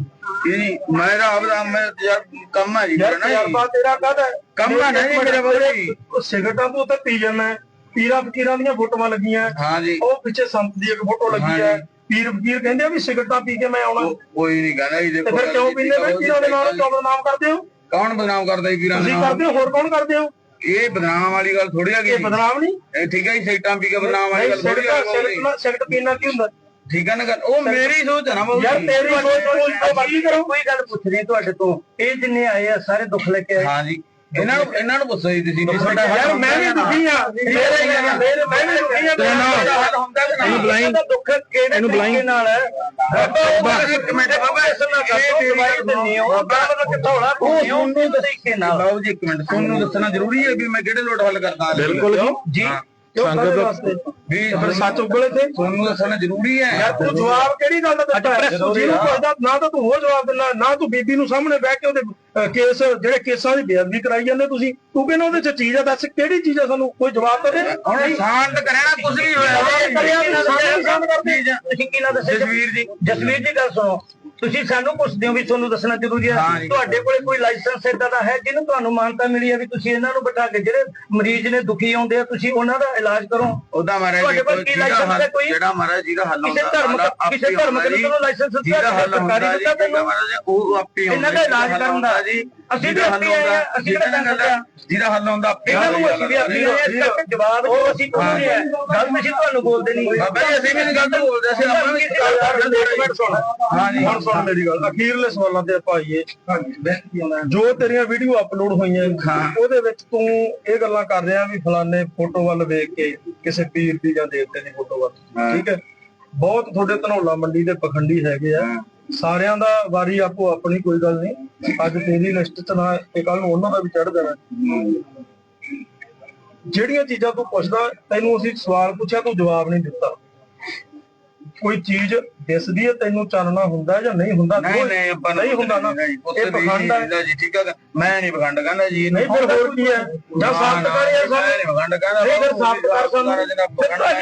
ਇਹ ਨਹੀਂ ਮੇਰਾ ਆਪਦਾ ਮੈਂ ਯਾਰ ਕੰਮ ਹੈ ਜੀ ਯਾਰ ਨਾ ਤਜਰਬਾ ਜੀ ਤੇਰਾ ਕਾਹਦਾ? ਕੰਮ ਆ ਨਾ ਜੀ ਮੇਰਾ ਬਾਬਾ ਸਿਗਰਟਾਂ ਤੂੰ ਉੱਤੇ ਪੀ ਜਾਂਦਾ। ਪੀਰਾਂ ਫਕੀਰਾਂ ਦੀਆਂ ਫੋਟੋਆਂ ਲੱਗੀਆਂ ਹਾਂ। ਜੀ। ਉਹ ਪਿੱਛੇ ਸੰਤ ਦੀ ਇੱਕ ਫੋਟੋ ਲੱਗੀ ਹੈ ਪੀਰ ਫਕੀਰ ਕਹਿੰਦੇ ਆ ਵੀ ਸਿਗਰਟਾਂ ਪੀ ਕੇ ਮੈਂ ਆਉਣਾ। ਕੋਈ ਨਹੀਂ ਕਹਿੰਦਾ ਜੀ ਤੇ ਦੇਖੋ ਫਿਰ ਕਿਉਂ ਪੀਂਦੇ ਬਈ ਪੀਰਾਂ ਦੇ ਨਾਲ ਕਿਉਂ ਬਦਨਾਮ ਕਰਦੇ ਹੋ? ਕੌਣ ਬਦਨਾਮ ਕਰਦਾ ਜੀ ਵੀਰਾਂ ਦੇ ਤੁਸੀਂ ਨਾਲ? ਕਰਦੇ ਹੋ ਹੋਰ ਕੌਣ ਕਰਦੇ ਹੋ? ਇਹ ਬਦਨਾਮ ਵਾਲੀ ਗੱਲ ਥੋੜੀ ਆ ਇਹ ਗਈ ਬਦਨਾਮ ਨਹੀਂ? ਇਹ ਠੀਕ ਹੈ ਜੀ ਸਿਗਟਾਂ ਪੀ ਕੇ ਬਦਨਾਮ ਵਾਲੀ ਗੱਲ ਥੋੜੀ ਆ ਗਈ। ਸਿਗਰਟ ਸਿਗਰਟ ਪੀਣਾ ਕੀ ਹੁੰਦਾ? ਠੀਕ ਹੈ ਨਾ ਗੱਲ? ਉਹ ਮੇਰੀ ਸੋਚ ਹੈ ਨਾ ਬਾਬੂ ਯਾਰ ਜੀ। ਤੇਰੀ ਸੋਚ ਕੋਈ ਕੋਈ ਗੱਲ ਪੁੱਛ ਰਹੀ ਤੁਹਾਡੇ ਤੋਂ। ਇਹ ਜਿੰਨੇ ਆਏ ਆ ਸਾਰੇ ਦੁੱਖ ਲੈ ਕੇ ਆਏ। ਹਾਂ ਜੀ ਇਹਨਾਂ ਨੂੰ ਇਹਨਾਂ ਨੂੰ ਪੁੱਛੋ ਜੀ ਤੁਸੀਂ ਯਾਰ ਮੈਂ ਵੀ ਦੁਖੀ ਆ। ਮੇਰੇ ਮੇਰੇ ਮੈਂ ਵੀ ਦੁਖੀ ਆ ਇਹਨੂੰ ਬੁਲਾਈ ਇਹਦਾ ਦੁੱਖ ਕਿਹੜੇ। ਤਰੀਕੇ ਨਾਲ ਹੈ? ਬਾਬਾ ਇੱਕ ਮਿੰਟ। ਬਾਬਾ ਇਸ ਨਾਲ ਇਹ ਦਵਾਈ ਦਿੰਨੀ ਹੋ ਬਾਬਾ। ਕਿਥੋੜਾ ਉਹ ਪੁੰਨੀ ਹੋ ਤੁਹਾਨੂੰ ਤਰੀਕੇ ਨਾਲ? ਬਾਬੂ ਜੀ ਇੱਕ ਮਿੰਟ ਤੁਹਾਨੂੰ ਦੱਸਣਾ ਜ਼ਰੂਰੀ ਹੈ ਵੀ ਮੈਂ ਕਿਹੜੇ ਲੋਟ ਹੱਲ ਕਰਦਾ ਬਿਲਕੁਲ ਜੀ ਸੰਗਤ ਦਾ- ਵੀ ਫਿਰ ਸੱਚ ਉਗਲੇ ਤੇ ਤੁਹਾਨੂੰ ਦੱਸਣਾ ਜ਼ਰੂਰੀ ਹੈ। ਯਾਰ ਤੂੰ ਜਵਾਬ ਕਿਹੜੀ ਗੱਲ ਦਾ ਦਿੱਤਾ? ਜਿਹਨੂੰ ਪੁੱਛਦਾ ਨਾ ਤਾਂ ਤੂੰ ਉਹ ਜਵਾਬ ਦਿੰਦਾ ਨਾ ਤੂੰ ਬੀਬੀ ਨੂੰ ਸਾਹਮਣੇ ਬਹਿ ਕੇ ਉਹਦੇ ਕੇਸ ਜਿਹੜੇ ਕੇਸਾਂ ਦੀ ਬੇਅਦਬੀ ਕਰਾਈ ਜਾਂਦੇ ਤੁਸੀਂ। ਤੂੰ ਕਹਿੰਦਾ ਉਹਦੇ ਚ ਚੀਜ਼ ਆ ਦੱਸ ਕਿਹੜੀ ਚੀਜ਼ ਆ ਸਾਨੂੰ? ਕੋਈ ਜਵਾਬ ਤਾਂ ਦੇ। ਹੁਣ ਸ਼ਾਂਤ ਕਰਿਆ ਕੁਝ ਵੀ ਹੋਇਆ। ਜਸਵੀਰ ਜੀ ਜਸਵੀਰ ਜੀ ਗੱਲ ਸੁਣੋ। ਤੁਸੀਂ ਸਾਨੂੰ ਪੁੱਛਦੇ ਹੋ ਵੀ ਤੁਹਾਨੂੰ ਦੱਸਣਾ ਜ਼ਰੂਰੀ ਹੈ। ਹਾਂ ਜੀ। ਤੁਹਾਡੇ ਕੋਲੇ ਕੋਈ ਲਾਇਸੈਂਸ ਏਦਾਂ ਦਾ ਹੈ ਜਿਹਨੂੰ ਤੁਹਾਨੂੰ ਮਾਨਤਾ ਮਿਲੀ ਹੈ ਵੀ ਤੁਸੀਂ ਇਹਨਾਂ ਨੂੰ ਬਿਠਾ ਕੇ ਜਿਹੜੇ ਮਰੀਜ਼ ਨੇ ਦੁਖੀ ਆਉਂਦੇ ਆ ਤੁਸੀਂ ਉਹਨਾਂ ਦਾ ਇਲਾਜ ਕਰੋ। ਉਹਦਾ ਮਹਾਰਾਜ ਤੁਹਾਡੇ ਕੋਲ ਕੀ ਲਾਇਸੈਂਸ ਹੈ? ਕੋਈ? ਜਿਹੜਾ ਮਹਾਰਾਜ ਜਿਹਦਾ ਹੱਲ ਕਿਸੇ ਧਰਮ ਕਿਸੇ ਧਰਮ ਦੇ ਜੀ। ਤੁਹਾਨੂੰ ਲਾਇਸੈਂਸ ਦਿੱਤਾ ਜਿਹਦਾ ਹੱਲ ਹੁੰਦਾ ਜੀ ਦਿੱਤਾ ਮਹਾਰਾਜ ਉਹ ਆਪੇ ਇਹਨਾਂ ਦਾ ਇਲਾਜ ਕਰਨ ਦਾ। ਜੀ ਅਸੀਂ ਵੀ ਆਪੇ ਆਏ ਆ, ਅਸੀਂ ਕਿਹੜਾ ਜਿਹਦਾ ਕਰਦੇ ਆ? ਜਿਹਦਾ ਹੱਲ ਹੁੰਦਾ ਆਪੇ ਇਹਨਾਂ ਨੂੰ ਅਸੀਂ ਵੀ ਆਪੀ ਆਏ ਆ, ਇਸ ਕਰਕੇ ਜਵਾਬ ਜੋ ਅਸੀਂ ਕਹਿੰਦੇ ਆ ਗੱਲ ਅਸੀਂ ਤੁਹਾਨੂੰ ਬੋਲਦੇ ਨਹੀਂ। ਬਾਬਾ ਜੀ ਅਸੀਂ ਵੀ ਨਹੀਂ ਗਲਤ ਬੋਲਦੇ ਅਸੀਂ ਆਪਣਾ ਵੀ ਹਾਂ ਜੀ। ਹੁਣ ਸੁਣ। ਮੇਰੀ ਗੱਲ। ਅਖੀਰਲੇ ਸਵਾਲਾਂ ਤੇ ਆਪਾਂ ਆਈਏ। ਜੋ ਤੇਰੀਆਂ ਵੀਡੀਓ ਅਪਲੋਡ ਹੋਈਆਂ ਉਹਦੇ ਵਿੱਚ ਤੂੰ ਇਹ ਗੱਲਾਂ ਕਰ ਰਿਹਾ ਵੀ ਫਲਾਣੇ ਫੋਟੋ ਵੱਲ ਵੇਖ ਕੇ ਕਿਸੇ ਪੀਰ ਦੀ ਜਾਂ ਦੇਵਤੇ ਦੀ ਫੋਟੋ ਵੱਲ। ਠੀਕ ਹੈ? ਬਹੁਤ ਤੁਹਾਡੇ ਧਨੌਲਾ ਮੰਡੀ ਦੇ ਪਖੰਡੀ ਹੈਗੇ ਆ। ਸਾਰਿਆਂ ਦਾ ਵਾਰੀ ਆਪੋ ਆਪਣੀ ਕੋਈ ਗੱਲ ਨਹੀਂ। ਅੱਜ ਤੇਰੀ ਲਿਸਟ 'ਚ ਨਾ ਇਹ ਕੱਲ ਨੂੰ ਉਹਨਾਂ ਦਾ ਵੀ ਚੜ ਦੇਣਾ ਜਿਹੜੀਆਂ ਚੀਜ਼ਾਂ ਤੂੰ ਪੁੱਛਦਾ ਤੈਨੂੰ ਅਸੀਂ ਸਵਾਲ ਪੁੱਛਿਆ ਤੂੰ ਜਵਾਬ ਨਹੀਂ ਦਿੱਤਾ। ਕੋਈ ਚੀਜ਼ ਦਿਸਦੀ ਹੈ ਤੈਨੂੰ ਚਾਨਣਾ ਹੁੰਦਾ ਜਾਂ ਨਹੀਂ ਹੁੰਦਾ? ਨਹੀਂ ਨਹੀਂ ਆਪਾਂ ਨਹੀਂ ਹੁੰਦਾ ਨਾ। ਇਹ ਪਖੰਡ ਹੈ। ਜੀ ਠੀਕ ਹੈ ਮੈਂ ਨਹੀਂ ਪਖੰਡ ਕਹਿੰਦਾ ਜੀ ਨਹੀਂ ਫਿਰ ਹੋਰ ਕੀ ਹੈ? ਜਾਂ ਸਾਬਤ ਕਰ ਯਾਰ ਮੈਂ ਨਹੀਂ ਸਾਨੂੰ ਪਖੰਡ ਕਹਿੰਦਾ ਨਹੀਂ ਫਿਰ ਸਾਬਤ ਕਰ ਸਾਨੂੰ।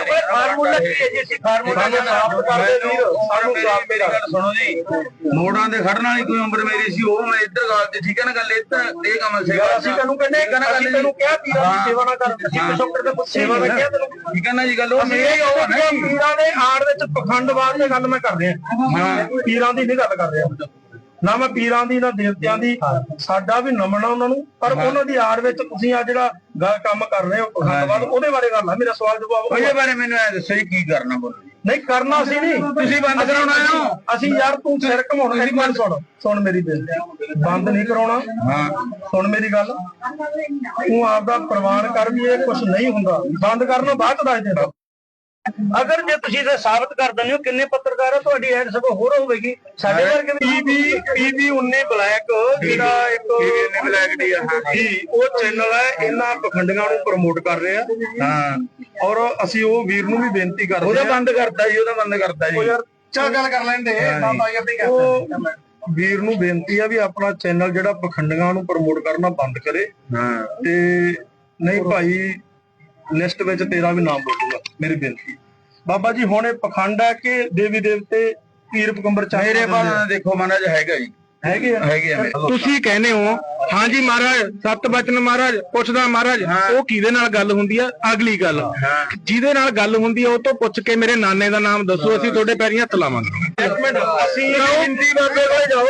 ਕੋਲ ਫਾਰਮੂਲਾ ਕੀ ਹੈ ਜੀ? ਅਸੀਂ ਫਾਰਮੂਲਾ ਸਾਨੂੰ ਸਾਬਤ ਕਰ ਦੇ ਵੀਰ ਸਾਨੂੰ ਸਾਬਤ ਕਰ। ਗੱਲ ਸੁਣੋ ਜੀ। ਮੋੜਾਂ ਦੇ ਖੜਨ ਵਾਲੀ ਕੋਈ ਉਮਰ ਮੇਰੀ ਸੀ ਉਹ ਮੈਂ ਇੱਧਰ ਗੱਲ ਤੇ ਠੀਕ ਹੈ ਨਾ ਗੱਲ ਇੱਧਰ ਇਹ ਕੰਮ ਸੇ ਯਾਰ ਅਸੀਂ ਤੈਨੂੰ ਕਹਿੰਦੇ ਅਸੀਂ ਤੈਨੂੰ ਕਿਹਾ ਪੀਰਾਂ ਦੀ ਸੇਵਾ ਨਾ ਕਰ ਅਸੀਂ ਪਿਛੋਕੜ ਦੇ ਸੇਵਾ ਨਾ? ਕਿਹਾ ਤੈਨੂੰ। ਠੀਕ ਹੈ ਨਾ ਜੀ ਗੱਲ ਉਹ ਮੇਰੀ ਉਹ ਕਹਿੰਦੇ ਪੀਰਾਂ ਦੇ ਆੜ ਵਿੱਚ ਪਖੰਡਵਾਦ ਦੀ ਗੱਲ ਮੈਂ ਕਰ ਰਿਹਾ। ਹਾਂ ਪੀਰਾਂ ਦੀ ਨਹੀਂ ਗੱਲ ਕਰ ਰਿਹਾ। ਨਾ ਮੈਂ ਪੀਰਾਂ ਦੀ ਨਾ ਦੇਵਤਿਆਂ ਦੀ। ਸਾਡਾ ਵੀ ਨਮਨ ਆ ਉਹਨਾਂ ਨੂੰ। ਪਰ ਉਹਨਾਂ ਦੀ ਆੜ ਵਿੱਚ ਤੁਸੀਂ ਆ ਜਿਹੜਾ ਗ- ਕੰਮ ਕਰ ਰਹੇ ਹੋ ਪਖੰਡਵਾਦ ਉਹਦੇ ਬਾਰੇ ਗੱਲ ਆ। ਮੇਰਾ ਸਵਾਲ ਜਵਾਬ ਉਹ ਉਹਦੇ ਬਾਰੇ ਮੈਨੂੰ ਐ ਦੱਸੋ ਜੀ ਕੀ ਕਰਨਾ ਬੋਲੋ ਨਹੀਂ ਕਰਨਾ ਸੀ ਨਹੀਂ। ਤੁਸੀਂ ਬੰਦ ਕਰਾਉਣਾ ਹੈ ਅਸੀਂ ਯਾਰ ਤੂੰ ਸਿਰ ਘਮਾਉਣਾ। ਇੱਕ ਮਿੰਟ ਸੁਣ। ਸੁਣ ਮੇਰੀ ਬੇਨਤੀ ਬੰਦ ਨਹੀਂ ਕਰਾਉਣਾ। ਹਾਂ। ਸੁਣ ਮੇਰੀ ਗੱਲ। ਤੂੰ ਆਪਦਾ ਪ੍ਰਵਾਨ ਕਰ ਵੀ ਇਹ ਕੁਝ ਨਹੀਂ ਹੁੰਦਾ। ਬੰਦ ਕਰਨਾ ਬਾਅਦ ਚ ਦੱਸ ਦੇ ਅਗਰ ਜੇ ਤੁਸੀਂ ਇਹ ਸਾਬਤ ਕਰ ਦਿੰਦੇ ਹੋ ਕਿੰਨੇ ਪੱਤਰਕਾਰ ਆ? ਤੁਹਾਡੀ ਐਡ ਸਗੋਂ ਹੋਰ ਹੋਵੇਗੀ। ਸਾਡੇ ਵਰਗੇ ਵੀ ਪੀਬੀ 19 ਬਲੈਕ ਜਿਹੜਾ ਇੱਕ ਨੇ ਬਲੈਕ ਡੀ ਆ ਹਾਂ। ਜੀ ਉਹ ਚੈਨਲ ਹੈ ਇਹਨਾਂ ਪਖੰਡੀਆਂ ਨੂੰ ਪ੍ਰਮੋਟ ਕਰ ਰਹੇ ਆ। ਹਾਂ। ਔਰ ਅਸੀਂ ਉਹ ਵੀਰ ਨੂੰ ਵੀ ਬੇਨਤੀ ਕਰਦੇ ਉਹਦਾ ਆ। ਬੰਦ ਕਰਤਾ ਜੀ ਉਹਦਾ ਬੰਦ ਕਰਤਾ ਜੀ। ਉਹ ਯਾਰ ਚੱਲ ਗੱਲ ਕਰ ਲੈਂਦੇ ਬਾਬਾ ਜੀ ਆਪਣੀ ਉਹ ਵੀਰ ਨੂੰ ਬੇਨਤੀ ਆ ਵੀ ਆਪਣਾ ਚੈਨਲ ਜਿਹੜਾ ਪਖੰਡੀਆਂ ਨੂੰ ਪ੍ਰਮੋਟ ਕਰਨਾ ਬੰਦ ਕਰੇ। ਹਾਂ। ਤੇ ਨਹੀਂ ਭਾਈ ਲਿਸਟ ਵਿੱਚ ਤੇਰਾ ਵੀ ਨਾਮ ਬੋਲੂਗਾ ਮੇਰੀ ਬੇਨਤੀ। ਬਾਬਾ ਜੀ ਹੁਣ ਇਹ ਪਖੰਡ ਹੈ ਕਿ ਦੇਵੀ ਦੇਵਤੇ ਪੀਰ ਪਗੰਬਰ ਚਾਹੇ ਮੇਰੇ ਬਾਲ ਦੇਖੋ ਮਹਾਰਾਜ ਹੈਗਾ ਜੀ। ਹੈਗੇ ਆ ਹੈਗੇ ਆ। ਮੇਰੇ। ਤੁਸੀਂ ਕਹਿੰਦੇ ਹੋ ਹਾਂਜੀ ਮਹਾਰਾਜ ਸਤ ਬਚਨ ਮਹਾਰਾਜ ਪੁੱਛਦਾ ਮਹਾਰਾਜ ਉਹ ਕਿਹਦੇ ਨਾਲ ਗੱਲ ਹੁੰਦੀ ਆ? ਅਗਲੀ ਗੱਲ। ਜਿਹਦੇ ਨਾਲ ਗੱਲ ਹੁੰਦੀ ਆ ਉਹ ਤੋਂ ਪੁੱਛ ਕੇ ਮੇਰੇ ਨਾਨੇ ਦਾ ਨਾਮ ਦੱਸੋ ਅਸੀਂ ਤੁਹਾਡੇ ਪੈਰੀਂ ਹੱਥ ਲਾਵਾਂਗੇ। ਇੱਕ ਮਿੰਟ ਅਸੀਂ ਹਿੰਦੀ ਬਾਬੇ ਕੋਲੇ ਜਾਓ।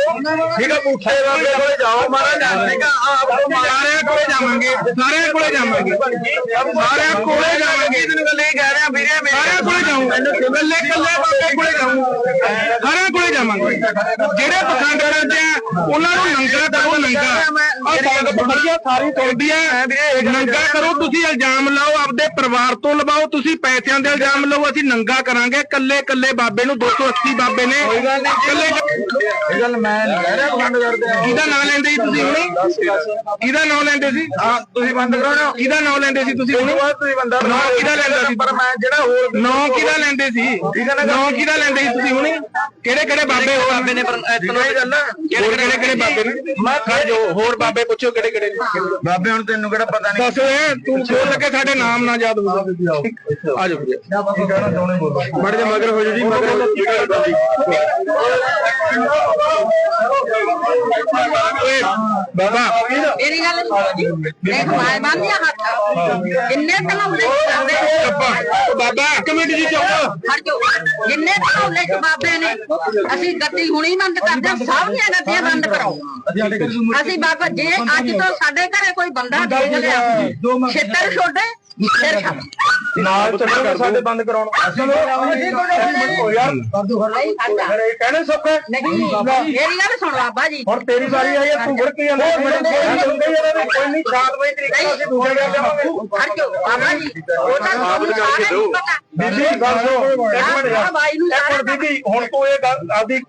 ਠੀਕ ਆ ਪੁੱਠੇ ਬਾਬੇ ਕੋਲੇ ਜਾਓ ਮਹਾਰਾਜ। ਠੀਕ ਆ ਆਪ ਸਾਰਿਆਂ ਕੋਲੇ ਜਾਵਾਂਗੇ। ਸਾਰਿਆਂ ਕੋਲੇ ਜਾਵਾਂਗੇ। ਸਾਰਿਆਂ ਕੋਲੇ ਜਾਵਾਂਗੇ। ਤੈਨੂੰ ਗੱਲ ਇਹ ਕਹਿ ਰਿਹਾ ਵੀਰੇ ਮੇਰੇ ਸਾਰਿਆਂ ਕੋਲੇ ਜਾਊਂਗਾ ਕੱਲੇ ਕੱਲੇ ਬਾਬੇ ਕੋਲੇ ਜਾਊਂਗਾ ਸਾਰਿਆਂ ਜਿਹੜੇ ਪਸੰਦ ਕਰਦੇ ਆ ਉਹਨਾਂ ਨੂੰ ਨੰਗਾ ਕਰੋ ਨੰਗਾ ਆ ਸੰਗਤ ਵਧੀਆ ਸਾਰੀ ਤੁਰਦੀ ਆ ਨੰਗਾ ਕਰੋ ਤੁਸੀਂ ਇਲਜ਼ਾਮ ਲਾਓ ਆਪਦੇ ਪਰਿਵਾਰ ਤੋਂ ਲਵਾਓ ਤੁਸੀਂ ਪੈਸਿਆਂ ਦੇ ਇਲਜ਼ਾਮ ਲਾਓ ਅਸੀਂ ਨੰਗਾ ਕਰਾਂਗੇ। ਕੱਲੇ ਕੱਲੇ ਬਾਬੇ ਨੂੰ 280 ਬਾਬੇ ਨੇ। ਕੱਲੇ ਇਹ ਗੱਲ ਮੈਂ ਕਹਿ ਰਿਹਾ ਬੰਦ ਕਰਦੇ ਆ ਕਿਹਦਾ ਨਾਂ ਲੈਂਦੇ ਸੀ ਤੁਸੀਂ ਹੁਣੇ? ਕਿਹਦਾ ਨਾਂ ਲੈਂਦੇ ਸੀ? ਹਾਂ ਤੁਸੀਂ ਬੰਦ ਕਰੋ ਨਾ। ਕਿਹਦਾ ਨਾਂ ਲੈਂਦੇ ਸੀ ਤੁਸੀਂ ਹੁਣੇ? ਤੁਸੀਂ ਬੰਦਾ ਨਾਂ ਕਿਹਦਾ ਲੈਂਦਾ ਸੀ? ਪਰ ਮੈਂ ਜਿਹੜਾ ਹੋਰ ਨਾਂ ਕਿਹਦਾ ਲੈਂਦੇ ਸੀ? ਨਾਂ ਕਿਹਦਾ ਲੈਂਦੇ ਸੀ ਤੁਸੀਂ ਹੁਣੇ? ਕਿਹੜੇ ਕਿਹੜੇ ਬਾਬੇ ਹੋਰ ਬਾਬੇ ਨੇ ਇਤਨਾ ਹੀ ਗੱਲ? ਆ ਕਿਹੜੇ ਕਿਹੜੇ ਬਾਬੇ ਨੇ? ਮੈਂ ਖੜ ਜੋ ਹੋਰ ਬਾਬੇ ਪੁੱਛੋ ਕਿਹੜੇ ਕਿਹੜੇ ਨੇ। ਬਾਬੇ ਹੁਣ ਤੈਨੂੰ ਕਿਹੜਾ ਪਤਾ ਨਹੀਂ? ਦੱਸ ਏ ਤੂੰ ਬੋਲ ਕੇ ਸਾਡੇ ਨਾਮ ਨਾ ਯਾਦ ਹੋਊਗਾ ਆ ਜਾਓ ਕੀ ਕਹਿਣਾ ਚਾਹੁੰਦੇ ਬੋਲੋ ਮੜ ਜਾ ਮਗਰ ਹੋ ਜੀ ਮਗਰ ਹੋ ਜੀ ਓਏ ਬਾਬਾ। ਮੇਰੀ ਗੱਲ ਸੁਣੋ ਜੀ। ਦੇਖ ਮਾਰ ਬੰਦਿਆ ਹੱਥ। ਜਿੰਨੇ ਕਲਾਉਂਦੇ ਕਰਦੇ ਬਾਬਾ ਇੱਕ ਮਿੰਟ ਜੀ ਚੁੱਪ। ਹਟ ਜਾਓ। ਜਿੰਨੇ ਕਲਾਉਂਦੇ ਚ ਬਾਬੇ ਨੇ ਅਸੀਂ ਗੱਦੀ ਹੁਣੀ ਬੰਦ ਕਰਦੇ ਹਾਂ, ਸਭ ਦੀਆਂ ਗੱਦੀਆਂ ਬੰਦ ਕਰਾਓ ਅਸੀਂ ਬਾਬਾ ਜੇ ਅੱਜ ਤੋਂ ਸਾਡੇ ਘਰੇ ਕੋਈ ਬੰਦਾ ਦੇਖ ਲਿਆ। ਛੇਤਰ ਛੋਡੇ ਫਿਰ ਨਾਲ ਚੱਲੋ ਸਾਡੇ ਬੰਦ ਕਰਾਉਣ। ਓ ਯਾਰ। ਨਹੀਂ ਖਾਂਦਾ ਫਿਰ ਇਹ ਕਹਿਣੇ ਸੌਖੇ ਨਹੀਂ ਮੇਰੀ ਗੱਲ ਸੁਣ ਬਾਬਾ ਜੀ। ਹੁਣ ਤੇਰੀ ਵਾਰੀ ਆਈ ਹੈ ਤੂੰ ਫੜ ਕੇ ਜਾਂਦਾ ਮੇਰੇ ਕੋਲ ਕੋਈ ਨਹੀਂ। ਸ਼ਾਂਤਮਈ ਤਰੀਕੇ ਨਾਲ ਅਸੀਂ ਦੂਜੇ ਗੱਲ ਜਾਵਾਂਗੇ ਜਾਓ ਬਾਬਾ ਜੀ। ਉਹ ਤਾਂ ਨੂੰ ਪਤਾ। ਬੀਬੀ ਗੱਲ ਸੁਣੋ ਇੱਕ ਮਿੰਟ ਯਾਰ। ਬਾਈ ਬੀਬੀ ਹੁਣ ਤੂੰ ਇਹ ਗੱਲ ਆਪਦੀ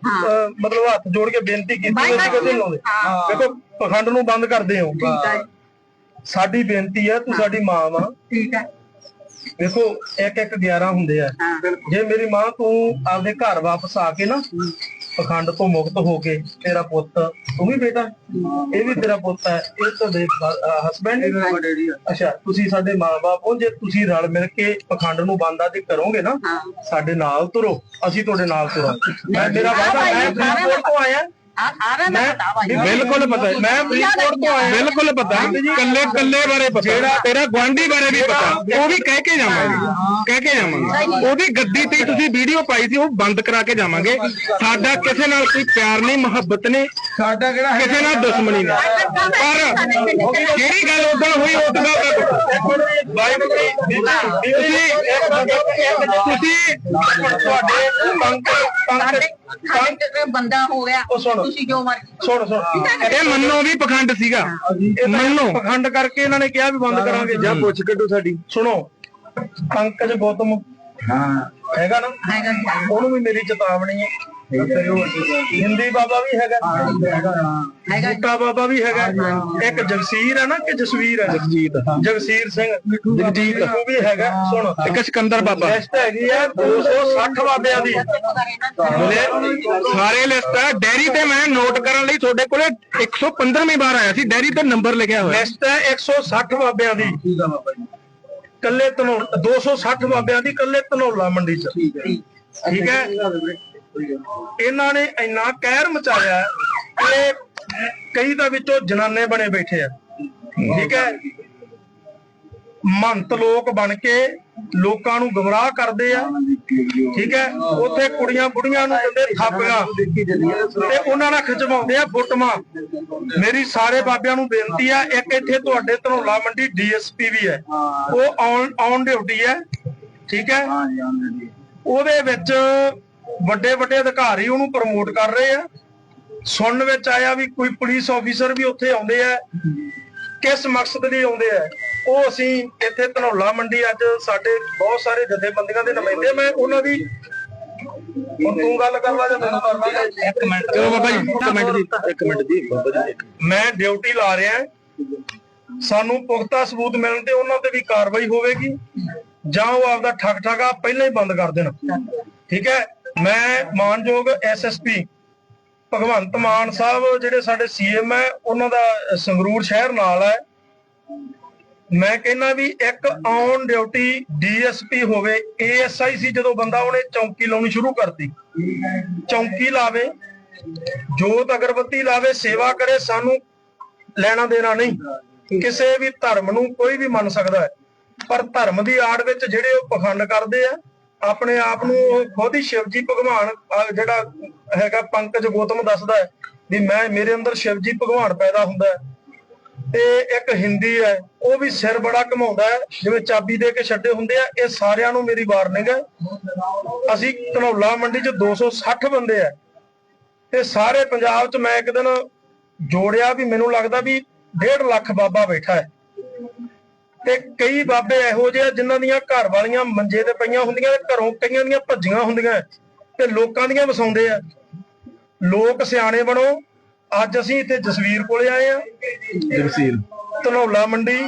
ਮਤਲਬ ਹੱਥ ਜੋੜ ਕੇ ਬੇਨਤੀ ਕੀਤੀ ਬਾਈ ਬਾਈ ਕਦੇ ਲਾਉਂਦੇ ਹਾਂ। ਦੇਖੋ ਪਖੰਡ ਨੂੰ ਬੰਦ ਕਰਦੇ ਹੋ। ਠੀਕ ਹੈ ਸਾਡੀ ਬੇਨਤੀ ਹੈ ਤੂੰ ਸਾਡੀ ਮਾਂ ਵਾ। ਠੀਕ ਹੈ। ਦੇਖੋ ਇੱਕ ਇੱਕ 11 ਹੁੰਦੇ ਆ। ਜੇ ਮੇਰੀ ਮਾਂ ਤੂੰ ਆਪਦੇ ਘਰ ਵਾਪਸ ਆ ਕੇ ਨਾ ਪਖੰਡ ਤੋਂ ਮੁਕਤ ਹੋ ਕੇ ਤੇਰਾ ਪੁੱਤ ਤੂੰ ਵੀ ਬੇਟਾ। ਇਹ ਵੀ ਤੇਰਾ ਪੁੱਤ ਹੈ ਇਹ ਤਾਂ ਦੇ ਹਸਬੰਡ ਅੱਛਾ ਤੁਸੀਂ ਸਾਡੇ ਮਾਪੇ ਹੋ ਜੇ ਤੁਸੀਂ ਰਲ ਮਿਲ ਕੇ ਪਖੰਡ ਨੂੰ ਬੰਦ ਅੱਜ ਕਰੋਗੇ ਨਾ ਸਾਡੇ ਨਾਲ ਤੁਰੋ ਅਸੀਂ ਤੁਹਾਡੇ ਨਾਲ ਤੁਰਾਂਗੇ। ਮੈਂ ਮੇਰਾ ਵਾਅਦਾ ਮੈਂ ਫਰੀਦਕੋਟ ਤੋਂ ਆਇਆ। ਬਿਲਕੁਲ ਪਤਾ ਹੈ। ਮੈਂ ਫਰੀਦਕੋਟ ਤੋਂ ਆਇਆ। ਬਿਲਕੁਲ ਪਤਾ ਕੱਲੇ ਕੱਲੇ ਬਾਰੇ ਪਤਾ। ਜਿਹੜਾ ਤੇਰਾ ਗਵਾਂਢੀ ਬਾਰੇ ਵੀ ਪਤਾ। ਉਹ ਵੀ ਕਹਿ ਕੇ ਜਾਵਾਂਗੇ। ਕਹਿ ਕੇ ਜਾਵਾਂਗੇ। ਉਹਦੀ ਗੱਦੀ ਤੇ ਤੁਸੀਂ ਵੀਡੀਓ ਪਾਈ ਸੀ ਉਹ ਬੰਦ ਕਰਾ ਕੇ ਜਾਵਾਂਗੇ। ਸਾਡਾ ਕਿਸੇ ਨਾਲ ਕੋਈ ਪਿਆਰ ਨਹੀਂ ਮੁਹੱਬਤ ਨਹੀਂ। ਸਾਡਾ ਕਿਹੜਾ ਕਿਸੇ ਨਾਲ ਦੁਸ਼ਮਣੀ ਨਹੀਂ। ਪਰ ਜਿਹੜੀ ਗੱਲ ਉਦੋਂ ਹੋਈ ਉਸ ਦਾ ਬਾਈ ਤੁਸੀਂ ਤੁਹਾਡੇ ਪੰਕ ਪੰਕ ਸਾਡੇ ਸਾਡੇ ਤੇ ਬੰਦਾ ਹੋ ਗਿਆ ਉਹ ਸੁਣ। ਤੁਸੀਂ ਜੋ ਮਰਜ਼ੀ ਸੁਣ ਸੁਣ। ਇਹ ਮੰਨੋ ਵੀ ਪਖੰਡ ਸੀਗਾ। ਮੰਨੋ। ਪਖੰਡ ਕਰਕੇ ਇਹਨਾਂ ਨੇ ਕਿਹਾ ਵੀ ਬੰਦ ਕਰਾਂਗੇ ਜਾਂ ਪੁੱਛ ਕੱਢੋ ਸਾਡੀ। ਸੁਣੋ ਪੰਕਜ ਗੌਤਮ ਹਾਂ। ਹੈਗਾ ਨਾ? ਹੈਗਾ ਜੀ। ਉਹਨੂੰ ਵੀ ਮੇਰੀ ਚੇਤਾਵਨੀ ਹੈ। ਹਿੰਦੀ ਬਾਬਾ ਵੀ ਹੈਗਾ। ਹੈਗਾ। ਬੂਟਾ ਬਾਬਾ ਵੀ ਹੈਗਾ। ਇੱਕ ਜਗਸੀਰ ਹੈ ਨਾ ਕਿ ਜਸਵੀਰ ਹੈ। ਜਗਜੀਤ ਜਗਸੀਰ ਸਿੰਘ ਜਗਜੀਤ ਉਹ ਵੀ ਹੈਗਾ। ਸੁਣ ਇੱਕ ਸਿਕੰਦਰ ਬਾਬਾ। ਲਿਸਟ ਹੈਗੀ ਹੈ 260 ਬਾਬਿਆਂ ਦੀ। ਸਾਰੇ ਲਿਸਟ ਹੈ। ਡੈਰੀ ਤੇ ਮੈਂ ਨੋਟ ਕਰਨ ਲਈ ਤੁਹਾਡੇ ਕੋਲੇ 115ਵੀਂ ਵਾਰ ਆਇਆ ਸੀ। ਡੈਰੀ ਤੇ ਨੰਬਰ ਲਿਖਿਆ ਹੋਇਆ। ਲਿਸਟ ਹੈ 160 ਬਾਬਿਆਂ ਦੀ। ਕੱਲੇ ਧਨੌ 260 ਬਾਬਿਆਂ ਦੀ ਕੱਲੇ ਧਨੌਲਾ ਮੰਡੀ ਚ। ਠੀਕ ਹੈ। ਇਹਨਾਂ ਨੇ ਇੰਨਾ ਕਹਿਰ ਮਚਾਇਆ ਕਿ ਕਈ ਤਾਂ ਵਿੱਚੋਂ ਜਨਾਨੇ ਬਣੇ ਬੈਠੇ ਆ। ਠੀਕ ਹੈ? ਮੰਤ ਲੋਕ ਬਣ ਕੇ ਲੋਕਾਂ ਨੂੰ ਗਮਰਾਹ ਕਰਦੇ ਆ। ਠੀਕ ਹੈ? ਉੱਥੇ ਕੁੜੀਆਂ ਬੁੜੀਆਂ ਨੂੰ ਦਿੰਦੇ ਥਾਪੀਆਂ। ਤੇ ਉਹਨਾਂ ਨਾਲ ਖਿਚਵਾਉਂਦੇ ਆ ਫੋਟੋਆਂ ਮੇਰੀ ਸਾਰੇ ਬਾਬਿਆਂ ਨੂੰ ਬੇਨਤੀ ਆ ਇੱਕ ਇੱਥੇ ਤੁਹਾਡੇ ਧਨੌਲਾ ਮੰਡੀ ਡੀਐਸਪੀ ਵੀ ਹੈ। ਉਹ ਔਨ ਔਨ ਡਿਊਟੀ ਹੈ। ਠੀਕ ਹੈ? ਉਹਦੇ ਵਿੱਚ ਵੱਡੇ ਵੱਡੇ ਅਧਿਕਾਰੀ ਉਹਨੂੰ ਪ੍ਰਮੋਟ ਕਰ ਰਹੇ ਆ। ਸੁਣਨ ਵਿੱਚ ਆਇਆ ਵੀ ਕੋਈ ਪੁਲਿਸ ਆਫੀਸਰ ਵੀ ਉੱਥੇ ਆਉਂਦੇ ਆ ਕਿਸ ਮਕਸਦ ਲਈ ਆਉਂਦੇ ਆ। ਉਹ ਅਸੀਂ ਇੱਥੇ ਧਨੌਲਾ ਮੰਡੀ ਅੱਜ ਸਾਡੇ ਬਹੁਤ ਸਾਰੇ ਜਥੇਬੰਦੀਆਂ ਦੇ ਨੁਮਾਇੰਦੇ ਮੈਂ ਉਹਨਾਂ ਦੀ ਹੁਣ ਤੂੰ ਗੱਲ ਕਰ ਲਾ ਜਾਂ ਮੈਨੂੰ ਕਰ ਲਾ। ਇੱਕ ਮਿੰਟ ਚਲੋ ਬਾਬਾ ਜੀ ਇੱਕ ਮਿੰਟ ਜੀ ਇੱਕ ਮਿੰਟ ਜੀ ਬਾਬਾ ਜੀ। ਮੈਂ ਡਿਊਟੀ ਲਾ ਰਿਹਾ। ਸਾਨੂੰ ਪੁਖਤਾ ਸਬੂਤ ਮਿਲਣ ਤੇ ਉਹਨਾਂ ਤੇ ਵੀ ਕਾਰਵਾਈ ਹੋਵੇਗੀ। ਜਾਂ ਉਹ ਆਪਦਾ ਠੱਗ ਠਗਾ ਪਹਿਲਾਂ ਹੀ ਬੰਦ ਕਰ ਦੇਣ। ਠੀਕ ਹੈ? ਮੈਂ ਮਾਨਯੋਗ ਐਸਐਸਪੀ ਭਗਵੰਤ ਮਾਨ ਸਾਹਿਬ, ਜਿਹੜੇ ਸਾਡੇ ਸੀਐਮ ਹੈ, ਉਹਨਾਂ ਦਾ ਸੰਗਰੂਰ ਸ਼ਹਿਰ ਨਾਲ ਹੈ। ਮੈਂ ਕਹਿੰਦਾ ਵੀ ਇੱਕ ਔਨ ਡਿਊਟੀ ਡੀਐਸਪੀ ਹੋਵੇ ਏਐਸਆਈ ਸੀ ਜਦੋਂ ਬੰਦਾ ਉਹਨੇ ਚੌਂਕੀ ਲਾਉਣੀ ਸ਼ੁਰੂ ਕਰਤੀ, ਚੌਂਕੀ ਲਾਵੇ, ਜੋਤ ਅਗਰਬੱਤੀ ਲਾਵੇ, ਸੇਵਾ ਕਰੇ, ਸਾਨੂੰ ਲੈਣਾ ਦੇਣਾ ਨਹੀਂ। ਕਿਸੇ ਵੀ ਧਰਮ ਨੂੰ ਕੋਈ ਵੀ ਮੰਨ ਸਕਦਾ ਹੈ। ਪਰ ਧਰਮ ਦੀ ਆੜ ਵਿੱਚ ਜਿਹੜੇ ਉਹ ਪਖੰਡ ਕਰਦੇ ਆ ਆਪਣੇ ਆਪ ਨੂੰ ਉਹ ਖੁਦ ਹੀ ਸ਼ਿਵਜੀ ਭਗਵਾਨ ਜਿਹੜਾ ਹੈਗਾ ਪੰਕਜ ਗੋਤਮ ਦੱਸਦਾ ਹੈ ਵੀ ਮੈਂ, ਮੇਰੇ ਅੰਦਰ ਸ਼ਿਵਜੀ ਭਗਵਾਨ ਪੈਦਾ ਹੁੰਦਾ ਹੈ। ਤੇ ਇੱਕ ਹਿੰਦੀ ਹੈ, ਉਹ ਵੀ ਸਿਰ ਬੜਾ ਘਮਾਉਂਦਾ ਹੈ, ਜਿਵੇਂ ਚਾਬੀ ਦੇ ਕੇ ਛੱਡੇ ਹੁੰਦੇ ਆ, ਇਹ ਸਾਰਿਆਂ ਨੂੰ ਮੇਰੀ ਵਾਰਨਿੰਗ ਹੈ। ਅਸੀਂ ਧਨੌਲਾ ਮੰਡੀ 'ਚ 260 ਬੰਦੇ ਆ। ਤੇ ਸਾਰੇ ਪੰਜਾਬ 'ਚ ਮੈਂ ਇੱਕ ਦਿਨ ਜੋੜਿਆ ਵੀ ਮੈਨੂੰ ਲੱਗਦਾ ਵੀ 1.5 ਲੱਖ ਬਾਬਾ ਬੈਠਾ ਹੈ। ਤੇ ਕਈ ਬਾਬੇ ਇਹੋ ਜਿਹੇ ਆ ਜਿਨ੍ਹਾਂ ਦੀਆਂ ਘਰ ਵਾਲੀਆਂ ਮੰਜੇ ਤੇ ਪਈਆਂ ਹੁੰਦੀਆਂ ਤੇ ਘਰੋਂ ਕਈਆਂ ਦੀਆਂ ਭੱਜੀਆਂ ਹੁੰਦੀਆਂ ਤੇ ਲੋਕਾਂ ਦੀਆਂ ਵਸਾਉਂਦੇ ਆ। ਲੋਕ ਸਿਆਣੇ ਬਣੋ ਅੱਜ ਅਸੀਂ ਇੱਥੇ ਜਸਵੀਰ ਕੋਲੇ ਆਏ ਆ। ਜਗਸੀਰ। ਧਨੌਲਾ ਮੰਡੀ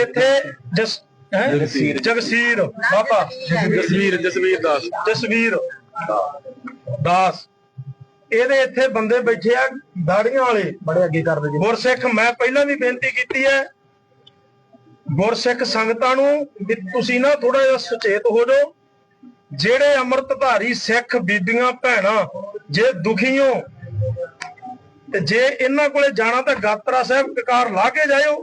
ਇੱਥੇ ਜਸ ਹੈਂ? ਜਗਸੀਰ। ਬਾਬਾ। ਜਸਵੀਰ ਜਸਵੀਰ ਦਾਸ। ਜਸਵੀਰ ਦਾਸ। ਇਹਦੇ ਇੱਥੇ ਬੰਦੇ ਬੈਠੇ ਆ ਦਾੜੀਆਂ ਵਾਲੇ। ਬੜੇ ਅੱਗੇ ਕਰਦੇ ਜੀ। ਗੁਰਸਿੱਖ ਮੈਂ ਪਹਿਲਾਂ ਵੀ ਬੇਨਤੀ ਕੀਤੀ ਹੈ ਗੁਰਸਿੱਖ ਸੰਗਤਾਂ ਨੂੰ ਵੀ ਤੁਸੀਂ ਨਾ ਥੋੜਾ ਜਿਹਾ ਸੁਚੇਤ ਹੋ ਜਾਓ। ਜਿਹੜੇ ਅੰਮ੍ਰਿਤਧਾਰੀ ਸਿੱਖ ਬੀਬੀਆਂ, ਭੈਣਾਂ, ਜੇ ਦੁਖੀ ਹੋ ਤੇ ਜੇ ਇਹਨਾਂ ਕੋਲੇ ਜਾਣਾ ਤਾਂ ਗਾਤਰਾ ਸਾਹਿਬ ਕਕਾਰ ਲਾ ਕੇ ਜਾਇਓ।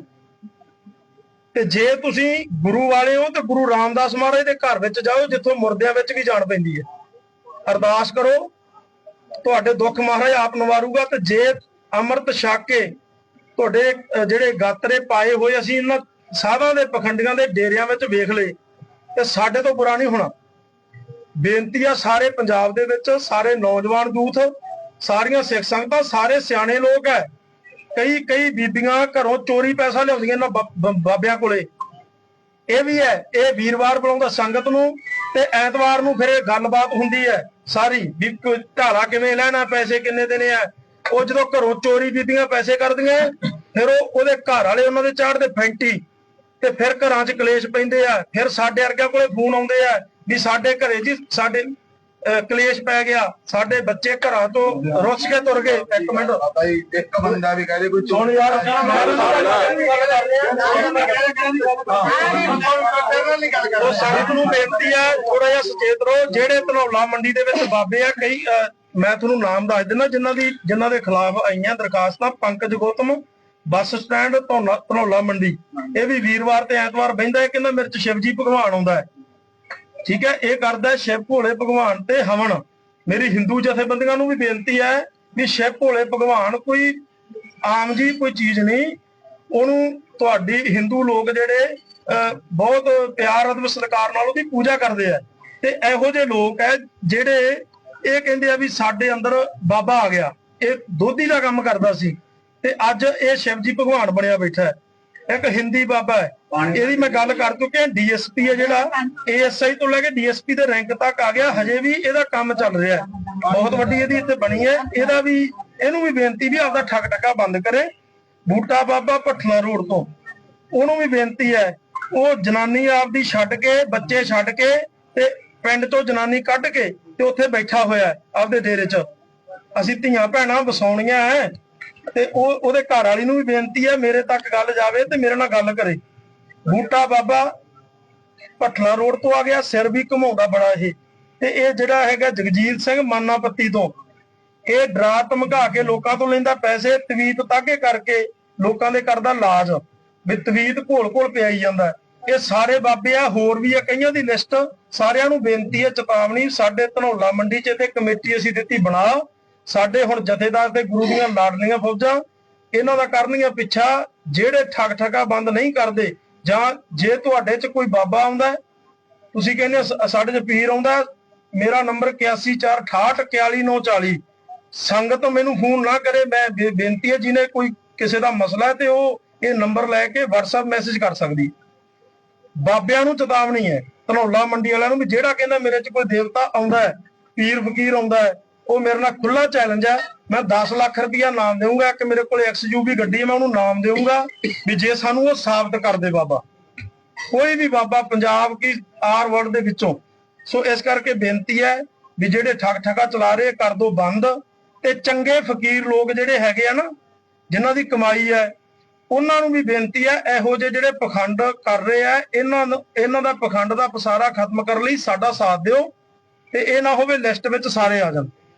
ਤੇ ਜੇ ਤੁਸੀਂ ਗੁਰੂ ਵਾਲੇ ਹੋ ਤੇ ਗੁਰੂ ਰਾਮਦਾਸ ਮਹਾਰਾਜ ਦੇ ਘਰ ਵਿੱਚ ਜਾਓ, ਜਿੱਥੋਂ ਮੁਰਦਿਆਂ ਵਿੱਚ ਵੀ ਜਾਣ ਪੈਂਦੀ ਹੈ। ਅਰਦਾਸ ਕਰੋ, ਤੁਹਾਡੇ ਦੁੱਖ ਮਹਾਰਾਜ ਆਪ ਨਿਵਾਰੂਗਾ ਤੇ ਜੇ ਅੰਮ੍ਰਿਤ ਛਕ ਕੇ ਤੁਹਾਡੇ ਜਿਹੜੇ ਗਾਤਰੇ ਪਾਏ ਹੋਏ ਅਸੀਂ ਇਹਨਾਂ ਸਾਧਾਂ ਦੇ ਪਖੰਡੀਆਂ ਦੇ ਡੇਰਿਆਂ ਵਿੱਚ ਵੇਖ ਲਏ ਤੇ ਸਾਡੇ ਤੋਂ ਬੁਰਾ ਨਹੀਂ ਹੋਣਾ। ਬੇਨਤੀ ਆ ਸਾਰੇ ਪੰਜਾਬ ਦੇ ਵਿੱਚ, ਸਾਰੇ ਨੌਜਵਾਨ ਯੂਥ, ਸਾਰੀਆਂ ਸਿੱਖ ਸੰਗਤਾਂ, ਸਾਰੇ ਸਿਆਣੇ ਲੋਕ ਹੈ ਕਈ ਕਈ ਬੀਬੀਆਂ ਘਰੋਂ ਚੋਰੀ ਪੈਸਾ ਲਿਆਉਂਦੀਆਂ ਇਹਨਾਂ ਬਾਬਿਆਂ ਕੋਲੇ। ਇਹ ਵੀ ਹੈ ਇਹ ਵੀਰਵਾਰ ਬੁਲਾਉਂਦਾ ਸੰਗਤ ਨੂੰ ਤੇ ਐਤਵਾਰ ਨੂੰ ਫਿਰ ਇਹ ਗੱਲਬਾਤ ਹੁੰਦੀ ਹੈ ਸਾਰੀ ਵੀ ਢਾਲਾ ਕਿਵੇਂ ਲੈਣਾ, ਪੈਸੇ ਕਿੰਨੇ ਦੇਣੇ ਆ ਉਹ ਜਦੋਂ ਘਰੋਂ ਚੋਰੀ ਬੀਬੀਆਂ ਪੈਸੇ ਕਰਦੀਆਂ ਫਿਰ ਉਹ ਉਹਦੇ ਘਰ ਵਾਲੇ ਉਹਨਾਂ ਦੇ ਚਾੜਦੇ ਫੈਂਟੀ। ਤੇ ਫਿਰ ਘਰਾਂ 'ਚ ਕਲੇਸ਼ ਪੈਂਦੇ ਆ ਫਿਰ ਸਾਡੇ ਵਰਗਿਆਂ ਕੋਲੇ ਫੋਨ ਆਉਂਦੇ ਆ ਵੀ ਸਾਡੇ ਘਰੇ ਜੀ ਸਾਡੇ ਕਲੇਸ਼ ਪੈ ਗਿਆ ਸਾਡੇ ਬੱਚੇ ਘਰਾਂ ਤੋਂ ਰੁੱਸ ਕੇ ਤੁਰ ਗਏ। ਇੱਕ ਮਿੰਟ। ਇੱਕ ਬੰਦਾ ਵੀ ਕਹਦੇ ਕੋਈ ਸੁਣ ਯਾਰ ਉਹ ਸੰਗਤ ਨੂੰ ਬੇਨਤੀ ਹੈ ਥੋੜਾ ਜਿਹਾ ਸੁਚੇਤ ਰਹੋ। ਜਿਹੜੇ ਧਨੌਲਾ ਮੰਡੀ ਦੇ ਵਿੱਚ ਬਾਬੇ ਆ ਕਈ ਮੈਂ ਤੁਹਾਨੂੰ ਨਾਮ ਦੱਸ ਦਿੰਦਾ ਜਿਨ੍ਹਾਂ ਦੀ ਜਿਨ੍ਹਾਂ ਦੇ ਖਿਲਾਫ ਆਈਆਂ ਦਰਖਾਸਤਾਂ ਪੰਕਜ ਗੌਤਮ ਬੱਸ ਸਟੈਂਡ ਧਨੌਲਾ ਧਨੌਲਾ ਮੰਡੀ। ਇਹ ਵੀ ਵੀਰਵਾਰ ਤੇ ਐਤਵਾਰ ਬਹਿੰਦਾ ਹੈ ਕਹਿੰਦਾ ਮੇਰੇ ਚ ਸ਼ਿਵਜੀ ਭਗਵਾਨ ਆਉਂਦਾ ਹੈ। ਠੀਕ ਹੈ ਇਹ ਕਰਦਾ ਸ਼ਿਵ ਭੋਲੇ ਭਗਵਾਨ ਤੇ ਹਵਨ। ਮੇਰੀ ਹਿੰਦੂ ਜਥੇਬੰਦੀਆਂ ਨੂੰ ਵੀ ਬੇਨਤੀ ਹੈ ਵੀ ਸ਼ਿਵ ਭੋਲੇ ਭਗਵਾਨ ਕੋਈ ਆਮ ਜੀ ਕੋਈ ਚੀਜ਼ ਨਹੀਂ ਉਹਨੂੰ ਤੁਹਾਡੀ ਹਿੰਦੂ ਲੋਕ ਜਿਹੜੇ ਅਹ, ਬਹੁਤ ਪਿਆਰ ਅਦਬ ਸਤਿਕਾਰ ਨਾਲ ਉਹਦੀ ਪੂਜਾ ਕਰਦੇ ਆ। ਤੇ ਇਹੋ ਜਿਹੇ ਲੋਕ ਹੈ ਜਿਹੜੇ ਇਹ ਕਹਿੰਦੇ ਆ ਵੀ ਸਾਡੇ ਅੰਦਰ ਬਾਬਾ ਆ ਗਿਆ। ਇਹ ਦੋਧੀ ਦਾ ਕੰਮ ਕਰਦਾ ਸੀ। ਤੇ ਅੱਜ ਇਹ ਸ਼ਿਵਜੀ ਭਗਵਾਨ ਬਣਿਆ ਬੈਠਾ ਹੈ। ਇੱਕ ਹਿੰਦੀ ਬਾਬਾ ਹੈ। ਇਹਦੀ ਮੈਂ ਗੱਲ ਕਰ ਚੁੱਕਿਆ ਡੀਐਸਪੀ ਹੈ ਜਿਹੜਾ ਏਐਸਆਈ ਤੋਂ ਲੈ ਕੇ ਡੀਐਸਪੀ ਦੇ ਰੈਂਕ ਤੱਕ ਆ ਗਿਆ। ਹਜੇ ਵੀ ਇਹਦਾ ਕੰਮ ਚੱਲ ਰਿਹਾ ਹੈ। ਬਹੁਤ ਵੱਡੀ ਇਹਦੀ ਇੱਥੇ ਬਣੀ ਹੈ। ਇਹਦਾ ਵੀ ਇਹਨੂੰ ਵੀ ਬੇਨਤੀ ਵੀ ਆਪਦਾ ਠੱਗ ਟੱਕਾ ਬੰਦ ਕਰੇ। ਬੂਟਾ ਬਾਬਾ ਭੱਠਲਾ ਰੋਡ ਤੋਂ। ਉਹਨੂੰ ਵੀ ਬੇਨਤੀ ਹੈ ਉਹ ਜਨਾਨੀ ਆਪਦੀ ਛੱਡ ਕੇ ਬੱਚੇ ਛੱਡ ਕੇ ਤੇ ਪਿੰਡ ਤੋਂ ਜਨਾਨੀ ਕੱਢ ਕੇ ਤੇ ਉੱਥੇ ਬੈਠਾ ਹੋਇਆ ਹੈ ਆਪਦੇ ਡੇਰੇ 'ਚ। ਅਸੀਂ ਧੀਆਂ ਭੈਣਾਂ ਵਸਾਉਣੀਆਂ ਐ ਤੇ ਉਹ, ਉਹਦੇ ਘਰ ਵਾਲੀ ਨੂੰ ਵੀ ਬੇਨਤੀ ਹੈ, ਮੇਰੇ ਤੱਕ ਗੱਲ ਜਾਵੇ ਤੇ ਮੇਰੇ ਨਾਲ ਗੱਲ ਕਰੇ। ਬੂਟਾ ਬਾਬਾ ਭੱਠਲਾ ਰੋਡ ਤੋਂ ਆ ਗਿਆ, ਸਿਰ ਵੀ ਘੁਮਾਉਂਦਾ ਬੜਾ ਇਹ। ਤੇ ਇਹ ਜਿਹੜਾ ਹੈਗਾ ਜਗਜੀਤ ਸਿੰਘ ਮਾਨਾਪੱਤੀ ਤੋਂ, ਇਹ ਡਰਾ ਧਮਕਾ ਕੇ ਲੋਕਾਂ ਤੋਂ ਲੈਂਦਾ ਪੈਸੇ, ਤਵੀਤ ਤਾਗੇ ਕਰਕੇ ਲੋਕਾਂ ਦੇ ਕਰਦਾ ਲਾਜ, ਵੀ ਤਵੀਤ ਘੋਲ ਘੋਲ ਪਿਆਈ ਜਾਂਦਾ ਇਹ ਸਾਰੇ ਬਾਬੇ ਆ, ਹੋਰ ਵੀ ਆ, ਕਈਆਂ ਦੀ ਲਿਸਟ ਸਾਰਿਆਂ ਨੂੰ ਬੇਨਤੀ ਹੈ, ਚੇਤਾਵਨੀ, ਸਾਡੇ ਧਨੌਲਾ ਮੰਡੀ 'ਚ ਤੇ ਕਮੇਟੀ ਅਸੀਂ ਦਿੱਤੀ, ਬਣਾ। ਸਾਡੇ ਹੁਣ ਜਥੇਦਾਰ ਤੇ ਗੁਰੂ ਦੀਆਂ ਲਾਡਲੀਆਂ ਫੌਜਾਂ, ਇਹਨਾਂ ਦਾ ਕਰਨਗੀਆਂ ਪਿੱਛਾ ਜਿਹੜੇ ਠੱਗ ਠੱਗਾ ਬੰਦ ਨਹੀਂ ਕਰਦੇ, ਜਾਂ ਜੇ ਤੁਹਾਡੇ 'ਚ ਕੋਈ ਬਾਬਾ ਆਉਂਦਾ ਤੁਸੀਂ ਕਹਿੰਦੇ ਹੋ ਸਾਡੇ 'ਚ ਪੀਰ ਆਉਂਦਾ ਮੇਰਾ ਨੰਬਰ 8148641940 ਸੰਗਤ ਮੈਨੂੰ ਫੋਨ ਨਾ ਕਰੇ, ਮੈਂ ਬੇਨਤੀ ਹੈ ਜਿਹਨੇ ਕੋਈ ਕਿਸੇ ਦਾ ਮਸਲਾ ਹੈ ਤੇ ਉਹ ਇਹ ਨੰਬਰ ਲੈ ਕੇ WhatsApp ਮੈਸੇਜ ਕਰ ਸਕਦੀ ਬਾਬਿਆਂ ਨੂੰ ਚੇਤਾਵਨੀ ਹੈ, ਧਨੌਲਾ ਮੰਡੀ ਵਾਲਿਆਂ ਨੂੰ ਵੀ ਜਿਹੜਾ ਕਹਿੰਦਾ ਮੇਰੇ 'ਚ ਕੋਈ ਦੇਵਤਾ ਆਉਂਦਾ ਹੈ ਪੀਰ ਫਕੀਰ ਆਉਂਦਾ ਹੈ ਉਹ ਮੇਰੇ ਨਾਲ ਖੁੱਲਾ ਚੈਲੰਜ ਹੈ ਮੈਂ 10 ਲੱਖ ਰੁਪਇਆ ਨਾਮ ਦੇਵਾਂਗਾ ਕਿ ਮੇਰੇ ਕੋਲ XUV ਗੱਡੀ ਹੈ ਮੈਂ ਉਹਨੂੰ ਨਾਮ ਦੇਵਾਂਗਾ ਵੀ ਜੇ ਸਾਨੂੰ ਉਹ ਸਾਬਤ ਕਰ ਦੇ ਬਾਬਾ। ਕੋਈ ਵੀ ਬਾਬਾ ਪੰਜਾਬ ਕੀ ਆਰ ਵਰਡ ਦੇ ਵਿੱਚੋਂ। ਸੋ ਇਸ ਕਰਕੇ ਬੇਨਤੀ ਹੈ ਵੀ ਜਿਹੜੇ ਠੱਗ ਠੱਗਾ ਚਲਾ ਰਹੇ ਕਰ ਦੋ ਬੰਦ। ਤੇ ਚੰਗੇ ਫਕੀਰ ਲੋਕ ਜਿਹੜੇ ਹੈਗੇ ਆ ਨਾ, ਜਿਨ੍ਹਾਂ ਦੀ ਕਮਾਈ ਹੈ, ਉਹਨਾਂ ਨੂੰ ਵੀ ਬੇਨਤੀ ਹੈ ਇਹੋ ਜਿਹੇ ਜਿਹੜੇ ਪਖੰਡ ਕਰ ਰਹੇ ਆ, ਇਹਨਾਂ ਨੂੰ, ਇਹਨਾਂ ਦਾ ਪਖੰਡ ਦਾ ਪਸਾਰਾ ਖਤਮ ਕਰਨ ਲਈ ਸਾਡਾ ਸਾਥ ਦਿਓ ਤੇ ਇਹ ਨਾ ਹੋਵੇ ਲਿਸਟ ਵਿੱਚ ਸਾਰੇ ਆ ਜਾਣ।